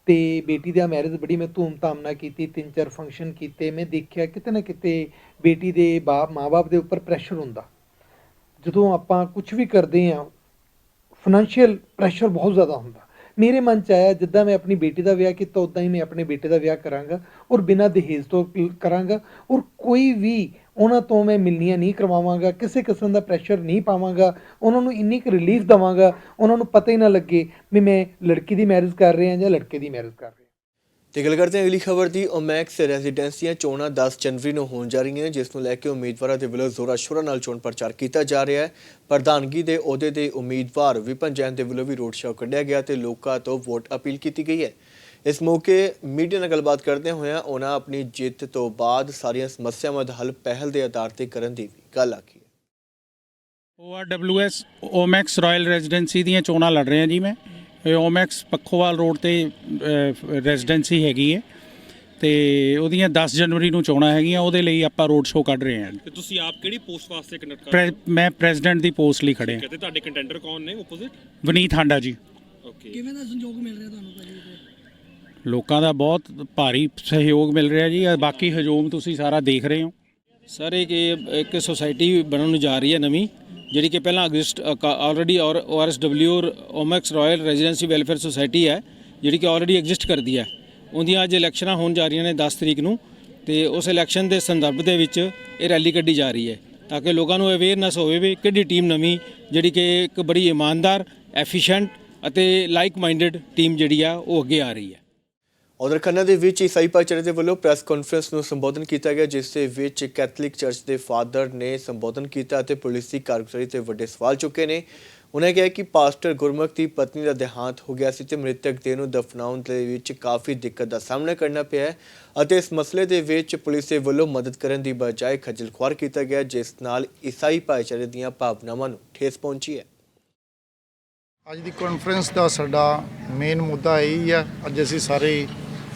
ਤੇ ਬੇਟੀ ਦਾ ਮੈਰਿਜ ਬੜੀ ਮੈਂ ਧੂਮ-ਧਾਮ ਨਾਲ ਕੀਤੀ ਤਿੰਨ ਚਾਰ ਫੰਕਸ਼ਨ ਕੀਤੇ, ਮੈਂ ਦੇਖਿਆ ਕਿਤੇ ਨਾ ਕਿਤੇ ਬੇਟੀ ਦੇ ਬਾਪ ਮਾਪੇ ਦੇ ਉੱਪਰ ਪ੍ਰੈਸ਼ਰ ਹੁੰਦਾ। ਜਦੋਂ ਆਪਾਂ ਕੁਝ ਵੀ ਕਰਦੇ ਆ ਫਾਈਨੈਂਸ਼ੀਅਲ ਪ੍ਰੈਸ਼ਰ ਬਹੁਤ ਜ਼ਿਆਦਾ ਹੁੰਦਾ। ਮੇਰੇ ਮਨ 'ਚ ਆਇਆ, ਜਿੱਦਾਂ ਮੈਂ ਆਪਣੀ ਬੇਟੀ ਦਾ ਵਿਆਹ ਕੀਤਾ ਉਦਾਂ ਹੀ ਮੈਂ ਆਪਣੇ ਬੇਟੇ ਦਾ ਵਿਆਹ ਕਰਾਂਗਾ ਔਰ ਬਿਨਾਂ ਦਹੇਜ ਤੋਂ ਕਰਾਂਗਾ ਔਰ ਕੋਈ ਵੀ ਉਹਨਾਂ ਤੋਂ ਮੈਂ ਮਿਲਣੀਆਂ ਨਹੀਂ ਕਰਵਾਵਾਂਗਾ, ਕਿਸੇ ਕਿਸਮ ਦਾ ਪ੍ਰੈਸ਼ਰ ਨਹੀਂ ਪਾਵਾਂਗਾ, ਉਹਨਾਂ ਨੂੰ ਇੰਨੀ ਕੁ ਰਿਲੀਫ ਦਵਾਂਗਾ, ਉਹਨਾਂ ਨੂੰ ਪਤਾ ਹੀ ਨਾ ਲੱਗੇ ਵੀ ਮੈਂ ਲੜਕੀ ਦੀ ਮੈਰਿਜ ਕਰ ਰਿਹਾ ਜਾਂ ਲੜਕੇ ਦੀ ਮੈਰਿਜ ਕਰ ਰਿਹਾ। ਤੇ ਗੱਲ ਕਰਦੇ ਹਾਂ ਅਗਲੀ ਖਬਰ ਦੀ ਓਮੈਕਸ ਰੈਜ਼ੀਡੈਂਸੀਆਂ ਚੋਣਾਂ 10 ਜਨਵਰੀ ਨੂੰ ਹੋਣ ਜਾ ਰਹੀਆਂ ਜਿਸ ਨੂੰ ਲੈ ਕੇ ਉਮੀਦਵਾਰਾਂ ਦੇ ਵੱਲੋਂ ਜ਼ੋਰਾ ਸ਼ੋਰਾ ਨਾਲ ਚੋਣ ਪ੍ਰਚਾਰ ਕੀਤਾ ਜਾ ਰਿਹਾ ਹੈ। ਪ੍ਰਧਾਨਗੀ ਦੇ ਅਹੁਦੇ ਦੇ ਉਮੀਦਵਾਰ ਵਿਪਨ ਜੈਨ ਦੇ ਵੱਲੋਂ ਵੀ ਰੋਡ ਸ਼ੋਅ ਕੱਢਿਆ ਗਿਆ ਤੇ ਲੋਕਾਂ ਤੋਂ ਵੋਟ ਅਪੀਲ ਕੀਤੀ ਗਈ ਹੈ। ਇਸ ਮੌਕੇ ਮੀਡੀਆ ਨਾਲ ਗੱਲਬਾਤ ਕਰਦੇ ਹੋਇਆਂ ਉਹਨਾਂ ਆਪਣੀ ਜਿੱਤ ਤੋਂ ਬਾਅਦ ਸਾਰੀਆਂ ਸਮੱਸਿਆਵਾਂ ਦਾ ਹੱਲ ਪਹਿਲ ਦੇ ਆਧਾਰ ਤੇ ਕਰਨ ਦੀ ਵੀ ਗੱਲ ਆਖੀ ORWS ਓਮੈਕਸ ਰਾਇਲ ਰੈਜ਼ੀਡੈਂਸੀ ਦੀਆਂ ਚੋਣਾਂ ਲੜ ਰਹੇ ਹਾਂ ਜੀ ਮੈਂ। ਇਹ ਓਮੈਕਸ ਪੱਖੋਵਾਲ ਰੋਡ ਤੇ ਰੈਜ਼ੀਡੈਂਸੀ ਹੈਗੀ ਹੈ। ਤੇ ਉਹਦੀਆਂ 10 ਜਨਵਰੀ ਨੂੰ ਚੋਣਾਂ ਹੈਗੀਆਂ ਉਹਦੇ ਲਈ ਆਪਾਂ ਰੋਡ ਸ਼ੋਅ ਕੱਢ ਰਹੇ ਹਾਂ। ਤੇ ਤੁਸੀਂ ਆਪ ਕਿਹੜੀ ਪੋਸਟ ਵਾਸਤੇ ਕੰਡਕਟ ਕਰ ਮੈਂ ਪ੍ਰੈਜ਼ੀਡੈਂਟ ਦੀ ਪੋਸਟ ਲਈ ਖੜੇ ਹਾਂ। ਤੇ ਤੁਹਾਡੇ ਕੰਟੈਂਡਰ ਕੌਣ ਨੇ ਆਪੋਜ਼ਿਟ ਵਨੀਤ ਹਾਂਡਾ ਜੀ। ਓਕੇ ਕਿਵੇਂ ਦਾ ਸੰਯੋਗ ਮਿਲ ਰਿਹਾ ਤੁਹਾਨੂੰ ਭਾਜੀ? ਲੋਕਾਂ ਦਾ ਬਹੁਤ ਭਾਰੀ ਸਹਿਯੋਗ ਮਿਲ ਰਿਹਾ ਜੀ। ਬਾਕੀ ਹਜੂਮ ਤੁਸੀਂ ਸਾਰਾ ਦੇਖ ਰਹੇ ਹੋ। ਸਰ, ਇੱਕ ਇਹ, ਇੱਕ ਸੁਸਾਇਟੀ ਬਣਨ ਨੂੰ ਜਾ ਰਹੀ ਹੈ ਨਵੀਂ, ਜਿਹੜੀ ਕਿ ਪਹਿਲਾਂ exist already O R S W Omaxe royal residency welfare society ਹੈ, ਜਿਹੜੀ ਕਿ ਆਲਰੇਡੀ ਐਗਜ਼ਿਸਟ ਕਰਦੀ ਹੈ। ਉਹਦੀਆਂ ਅੱਜ ਇਲੈਕਸ਼ਨਾਂ ਹੋਣ ਜਾ ਰਹੀਆਂ ਨੇ 10 ਤਰੀਕ ਨੂੰ, ਤੇ ਉਸ ਇਲੈਕਸ਼ਨ ਦੇ ਸੰਦਰਭ ਦੇ ਵਿੱਚ ਇਹ ਰੈਲੀ ਕੱਢੀ ਜਾ ਰਹੀ ਹੈ, ਤਾਂ ਕਿ ਲੋਕਾਂ ਨੂੰ ਅਵੇਅਰਨੈਸ ਹੋਵੇ ਵੀ ਕਿਹੜੀ ਟੀਮ ਨਵੀਂ, ਜਿਹੜੀ ਕਿ ਇੱਕ ਬੜੀ ਇਮਾਨਦਾਰ ਐਫੀਸ਼ੀਐਂਟ ਅਤੇ ਲਾਈਕ ਮਾਈਂਡਡ ਟੀਮ ਜਿਹੜੀ ਆ, ਉਹ ਅੱਗੇ ਆ ਰਹੀ ਹੈ। ਉਧਰ ਦੇ ਵਿੱਚ ਈਸਾਈ ਭਾਈਚਾਰੇ ਦੇ ਵੱਲੋਂ ਪ੍ਰੈਸ ਕਾਨਫਰੰਸ ਨੂੰ ਸੰਬੋਧਨ ਕੀਤਾ ਗਿਆ, ਜਿਸ ਦੇ ਵਿੱਚ ਕੈਥੋਲਿਕ ਚਰਚ ਦੇ ਫਾਦਰ ਨੇ ਸੰਬੋਧਨ ਕੀਤਾ ਅਤੇ ਪੁਲਿਸ ਦੀ ਕਾਰਗੁਜ਼ਾਰੀ ਤੇ ਵੱਡੇ ਸਵਾਲ ਚੁੱਕੇ ਨੇ। ਉਹਨਾਂ ਕਿਹਾ ਕਿ ਪਾਸਟਰ ਗੁਰਮੁਖ ਦੀ ਪਤਨੀ ਦਾ ਦੇਹਾਂਤ ਹੋ ਗਿਆ ਸੀ ਤੇ ਮ੍ਰਿਤਕ ਦੇ ਨੂੰ ਦਫਨਾਉਣ ਦੇ ਵਿੱਚ ਕਾਫੀ ਦਿੱਕਤ ਦਾ ਸਾਹਮਣਾ ਕਰਨਾ ਪਿਆ ਅਤੇ ਇਸ ਮਸਲੇ ਦੇ ਵਿੱਚ ਪੁਲਿਸ ਦੇ ਵੱਲੋਂ ਮਦਦ ਕਰਨ ਦੀ ਬਜਾਏ ਖੱਜਲ ਖੁਆਰ ਕੀਤਾ ਗਿਆ, ਜਿਸ ਨਾਲ ਈਸਾਈ ਭਾਈਚਾਰੇ ਦੀਆਂ ਭਾਵਨਾਵਾਂ ਨੂੰ ਠੇਸ ਪਹੁੰਚੀ ਹੈ। ਅੱਜ ਦੀ ਕਾਨਫਰੰਸ ਦਾ ਸਾਡਾ ਮੇਨ ਮੁੱਦਾ ਇਹ ਹੀ। ਆ ਅੱਜ ਅਸੀਂ ਸਾਰੇ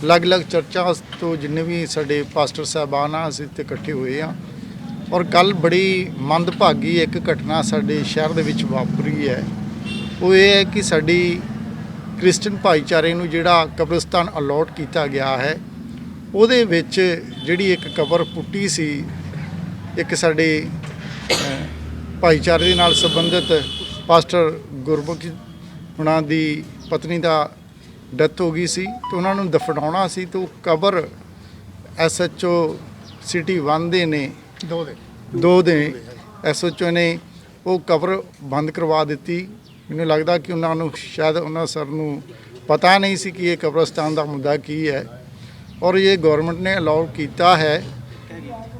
ਅਲੱਗ-ਅਲੱਗ ਚਰਚਾਂ ਤੋਂ ਜਿੰਨੇ ਵੀ ਸਾਡੇ ਪਾਸਟਰ ਸਾਹਿਬਾਨ ਆ, ਅਸੀਂ ਇੱਥੇ ਇਕੱਠੇ ਹੋਏ ਆ। ਔਰ ਕੱਲ ਬੜੀ ਮੰਦਭਾਗੀ ਇੱਕ ਘਟਨਾ ਸਾਡੇ ਸ਼ਹਿਰ ਦੇ ਵਿੱਚ ਵਾਪਰੀ ਹੈ। ਉਹ ਇਹ ਹੈ ਕਿ ਸਾਡੀ ਕ੍ਰਿਸਚੀਅਨ ਭਾਈਚਾਰੇ ਨੂੰ ਜਿਹੜਾ ਕਬਰਸਤਾਨ ਅਲੋਟ ਕੀਤਾ ਗਿਆ ਹੈ, ਉਹਦੇ ਵਿੱਚ ਜਿਹੜੀ ਇੱਕ ਕਬਰ ਪੁੱਟੀ ਸੀ, ਇੱਕ ਸਾਡੇ ਭਾਈਚਾਰੇ ਦੇ ਨਾਲ ਸੰਬੰਧਿਤ ਪਾਸਟਰ ਗੁਰਮੁਖੀ ਉਹਨਾਂ ਦੀ ਪਤਨੀ ਦਾ ਡੈਥ ਹੋ ਗਈ ਸੀ ਤੇ ਉਹਨਾਂ ਨੂੰ ਦਫਨਾਉਣਾ ਸੀ ਤੇ ਉਹ ਕਬਰ ਐਸਐਚਓ ਸਿਟੀ 1 ਦੇ ਨੇ। ਦੋ ਦੇ। ਦੋ ਦੇ ਐਸਐਚਓ ਨੇ ਉਹ ਕਬਰ ਬੰਦ ਕਰਵਾ ਦਿੱਤੀ। ਮੈਨੂੰ ਲੱਗਦਾ ਕਿ ਉਹਨਾਂ ਨੂੰ ਸ਼ਾਇਦ ਉਹਨਾਂ ਸਰ ਨੂੰ ਪਤਾ ਨਹੀਂ ਸੀ ਕਿ ਇਹ ਕਬਰਸਤਾਨ ਦਾ ਮੁੱਦਾ ਕੀ ਹੈ। ਔਰ ਇਹ ਗਵਰਨਮੈਂਟ ਨੇ ਅਲਾਉ ਕੀਤਾ ਹੈ।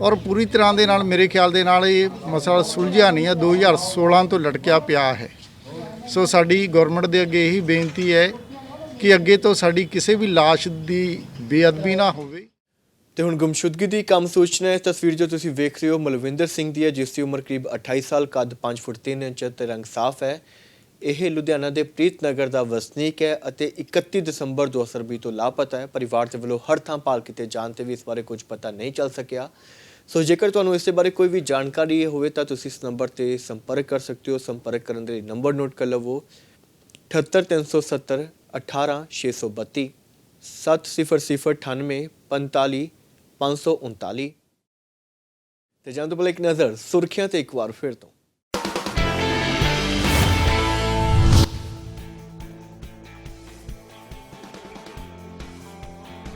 ਔਰ ਪੂਰੀ ਤਰ੍ਹਾਂ ਦੇ ਨਾਲ ਮੇਰੇ ਖਿਆਲ ਦੇ ਨਾਲ ਇਹ ਮਸਲਾ ਸੁਲਝਿਆ ਨਹੀਂ ਹੈ। 2016 ਤੋਂ ਲਟਕਿਆ ਪਿਆ ਹੈ। ਸੋ ਸਾਡੀ ਗਵਰਨਮੈਂਟ ਦੇ ਅੱਗੇ ਇਹੀ ਬੇਨਤੀ ਹੈ ਕਿ ਅੱਗੇ ਤੋਂ ਸਾਡੀ ਕਿਸੇ ਵੀ ਲਾਸ਼ ਦੀ ਬੇਅਦਬੀ ਨਾ ਹੋਵੇ। ਤੇ ਹੁਣ ਗੁੰਮਸ਼ੁਦਗੀ ਦੀ ਕੰਮ ਸੂਚਨਾ ਹੈ। ਤਸਵੀਰ ਜੋ ਤੁਸੀਂ ਵੇਖ ਰਹੇ ਹੋ, ਮਲਵਿੰਦਰ ਸਿੰਘ ਦੀ ਹੈ, ਜਿਸ ਦੀ ਉਮਰ ਕਰੀਬ 28 ਸਾਲ, ਕੱਦ 5 ਫੁੱਟ 3 ਇੰਚ ਤੇ ਰੰਗ ਸਾਫ਼ ਹੈ। ਇਹ ਲੁਧਿਆਣਾ ਦੇ ਪ੍ਰੀਤ ਨਗਰ ਦਾ ਵਸਨੀਕ ਹੈ ਅਤੇ 31 ਦਸੰਬਰ 2020 ਤੋਂ ਲਾਪਤਾ ਹੈ। ਪਰਿਵਾਰ ਦੇ ਵੱਲੋਂ ਹਰ ਥਾਂ ਭਾਲ ਕੀਤੇ ਜਾਣ ਤੇ ਵੀ ਇਸ ਬਾਰੇ ਕੁਝ ਪਤਾ ਨਹੀਂ ਚੱਲ ਸਕਿਆ। ਸੋ ਜੇਕਰ ਤੁਹਾਨੂੰ ਇਸ ਦੇ ਬਾਰੇ ਕੋਈ ਵੀ ਜਾਣਕਾਰੀ ਹੋਵੇ ਤਾਂ ਤੁਸੀਂ ਇਸ ਨੰਬਰ ਤੇ ਸੰਪਰਕ ਕਰ ਸਕਦੇ ਹੋ। ਸੰਪਰਕ ਕਰਨ ਦੇ ਲਈ ਨੰਬਰ ਨੋਟ ਕਰ ਲਵੋ। 78370 18632 7098 45 539 ਤੇ ਜਾਂ ਤੋਂ ਪਹਿਲਾਂ ਇੱਕ ਨਜ਼ਰ ਸੁਰਖੀਆਂ ਤੇ ਇੱਕ ਵਾਰ ਫਿਰ ਤੋਂ।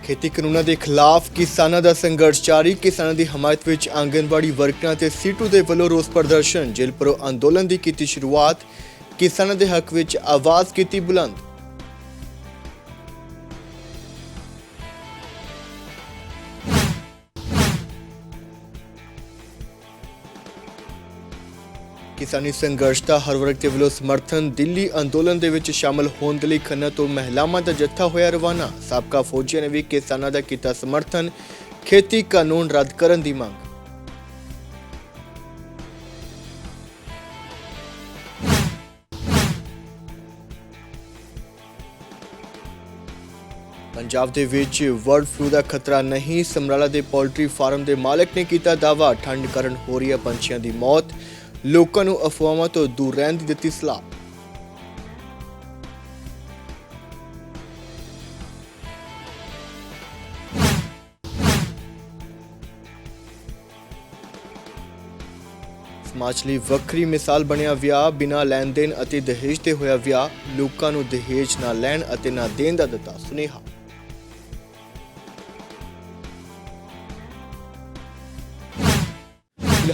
ਖੇਤੀ ਕਾਨੂੰਨਾਂ ਦੇ ਖਿਲਾਫ ਕਿਸਾਨਾਂ ਦਾ ਸੰਘਰਸ਼ ਜਾਰੀ। ਕਿਸਾਨਾਂ ਦੀ ਹਮਾਇਤ ਵਿੱਚ ਆਂਗਨਵਾੜੀ ਵਰਕਰਾਂ ਤੇ ਸੀਟੂ ਦੇ ਵੱਲੋਂ ਰੋਸ ਪ੍ਰਦਰਸ਼ਨ। ਜੇਲਪੁਰੋਂ ਅੰਦੋਲਨ ਦੀ ਕੀਤੀ ਸ਼ੁਰੂਆਤ। ਕਿਸਾਨਾਂ ਦੇ ਹੱਕ ਵਿੱਚ ਆਵਾਜ਼ ਕੀਤੀ ਬੁਲੰਦ। ਕਿਸਾਨੀ ਸੰਘਰਸ਼ ਦਾ ਹਰ ਵਰਗ ਦੇ ਵੱਲੋਂ ਸਮਰਥਨ, ਦਿੱਲੀ ਅੰਦੋਲਨ ਦੇ ਵਿੱਚ ਸ਼ਾਮਲ ਹੋਣ ਦੇ ਲਈ ਖੰਨਾ ਤੋਂ ਮਹਿਲਾਵਾਂ ਦਾ ਜੱਥਾ ਹੋਇਆ ਰਵਾਨਾ। ਸਾਬਕਾ ਫੌਜੀਆਂ ਨੇ ਵੀ ਕਿਸਾਨਾਂ ਦਾ ਕੀਤਾ ਸਮਰਥਨ, ਖੇਤੀ ਕਾਨੂੰਨ ਰੱਦ ਕਰਨ ਦੀ ਮੰਗ। ਪੰਜਾਬ ਦੇ ਵਿੱਚ ਬਰਡ ਫਲੂ ਦਾ ਖਤਰਾ ਨਹੀਂ, ਸਮਰਾਲਾ ਦੇ ਪੋਲਟਰੀ ਫਾਰਮ ਦੇ ਮਾਲਕ ਨੇ ਕੀਤਾ ਦਾਅਵਾ, ਠੰਡ ਕਾਰਨ ਹੋ ਰਹੀ ਹੈ ਪੰਛੀਆਂ ਦੀ ਮੌਤ। ਲੋਕਾਂ ਨੂੰ ਅਫਵਾਹਾਂ ਤੋਂ ਦੂਰ ਰਹਿਣ ਦੀ ਦਿੱਤੀ ਸਲਾਹ। ਸਮਾਜ ਲਈ ਵੱਖਰੀ ਮਿਸਾਲ ਬਣਿਆ ਵਿਆਹ, ਬਿਨਾਂ ਲੈਣ ਦੇਣ ਅਤੇ ਦਹੇਜ ਤੇ ਹੋਇਆ ਵਿਆਹ, ਲੋਕਾਂ ਨੂੰ ਦਹੇਜ ਨਾ ਲੈਣ ਅਤੇ ਨਾ ਦੇਣ ਦਾ ਦਿੱਤਾ ਸੁਨੇਹਾ।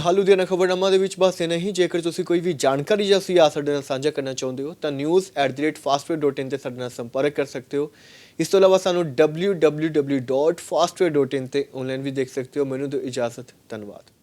ਹਾਲੂ ਦੀਆਂ ਖਬਰਨਾਮਾ ਦੇ ਵਿੱਚ ਬਸ ਇਹ ਹੀ। ਜੇਕਰ ਤੁਸੀਂ ਕੋਈ ਵੀ ਜਾਣਕਾਰੀ ਜਾਂ ਸੁਝਾਅ ਸਾਡੇ ਨਾਲ ਸਾਂਝਾ ਕਰਨਾ ਚਾਹੁੰਦੇ ਹੋ, ਤਾਂ news@fastway.in ਤੇ ਸਾਡੇ ਨਾਲ ਸੰਪਰਕ ਕਰ ਸਕਦੇ ਹੋ। ਇਸ ਤੋਂ ਇਲਾਵਾ ਸਾਨੂੰ www.fastway.in ਤੇ ਆਨਲਾਈਨ ਵੀ ਦੇਖ ਸਕਦੇ ਹੋ। ਮੈਨੂੰ ਦਿਓ ਇਜਾਜ਼ਤ। ਧੰਨਵਾਦ।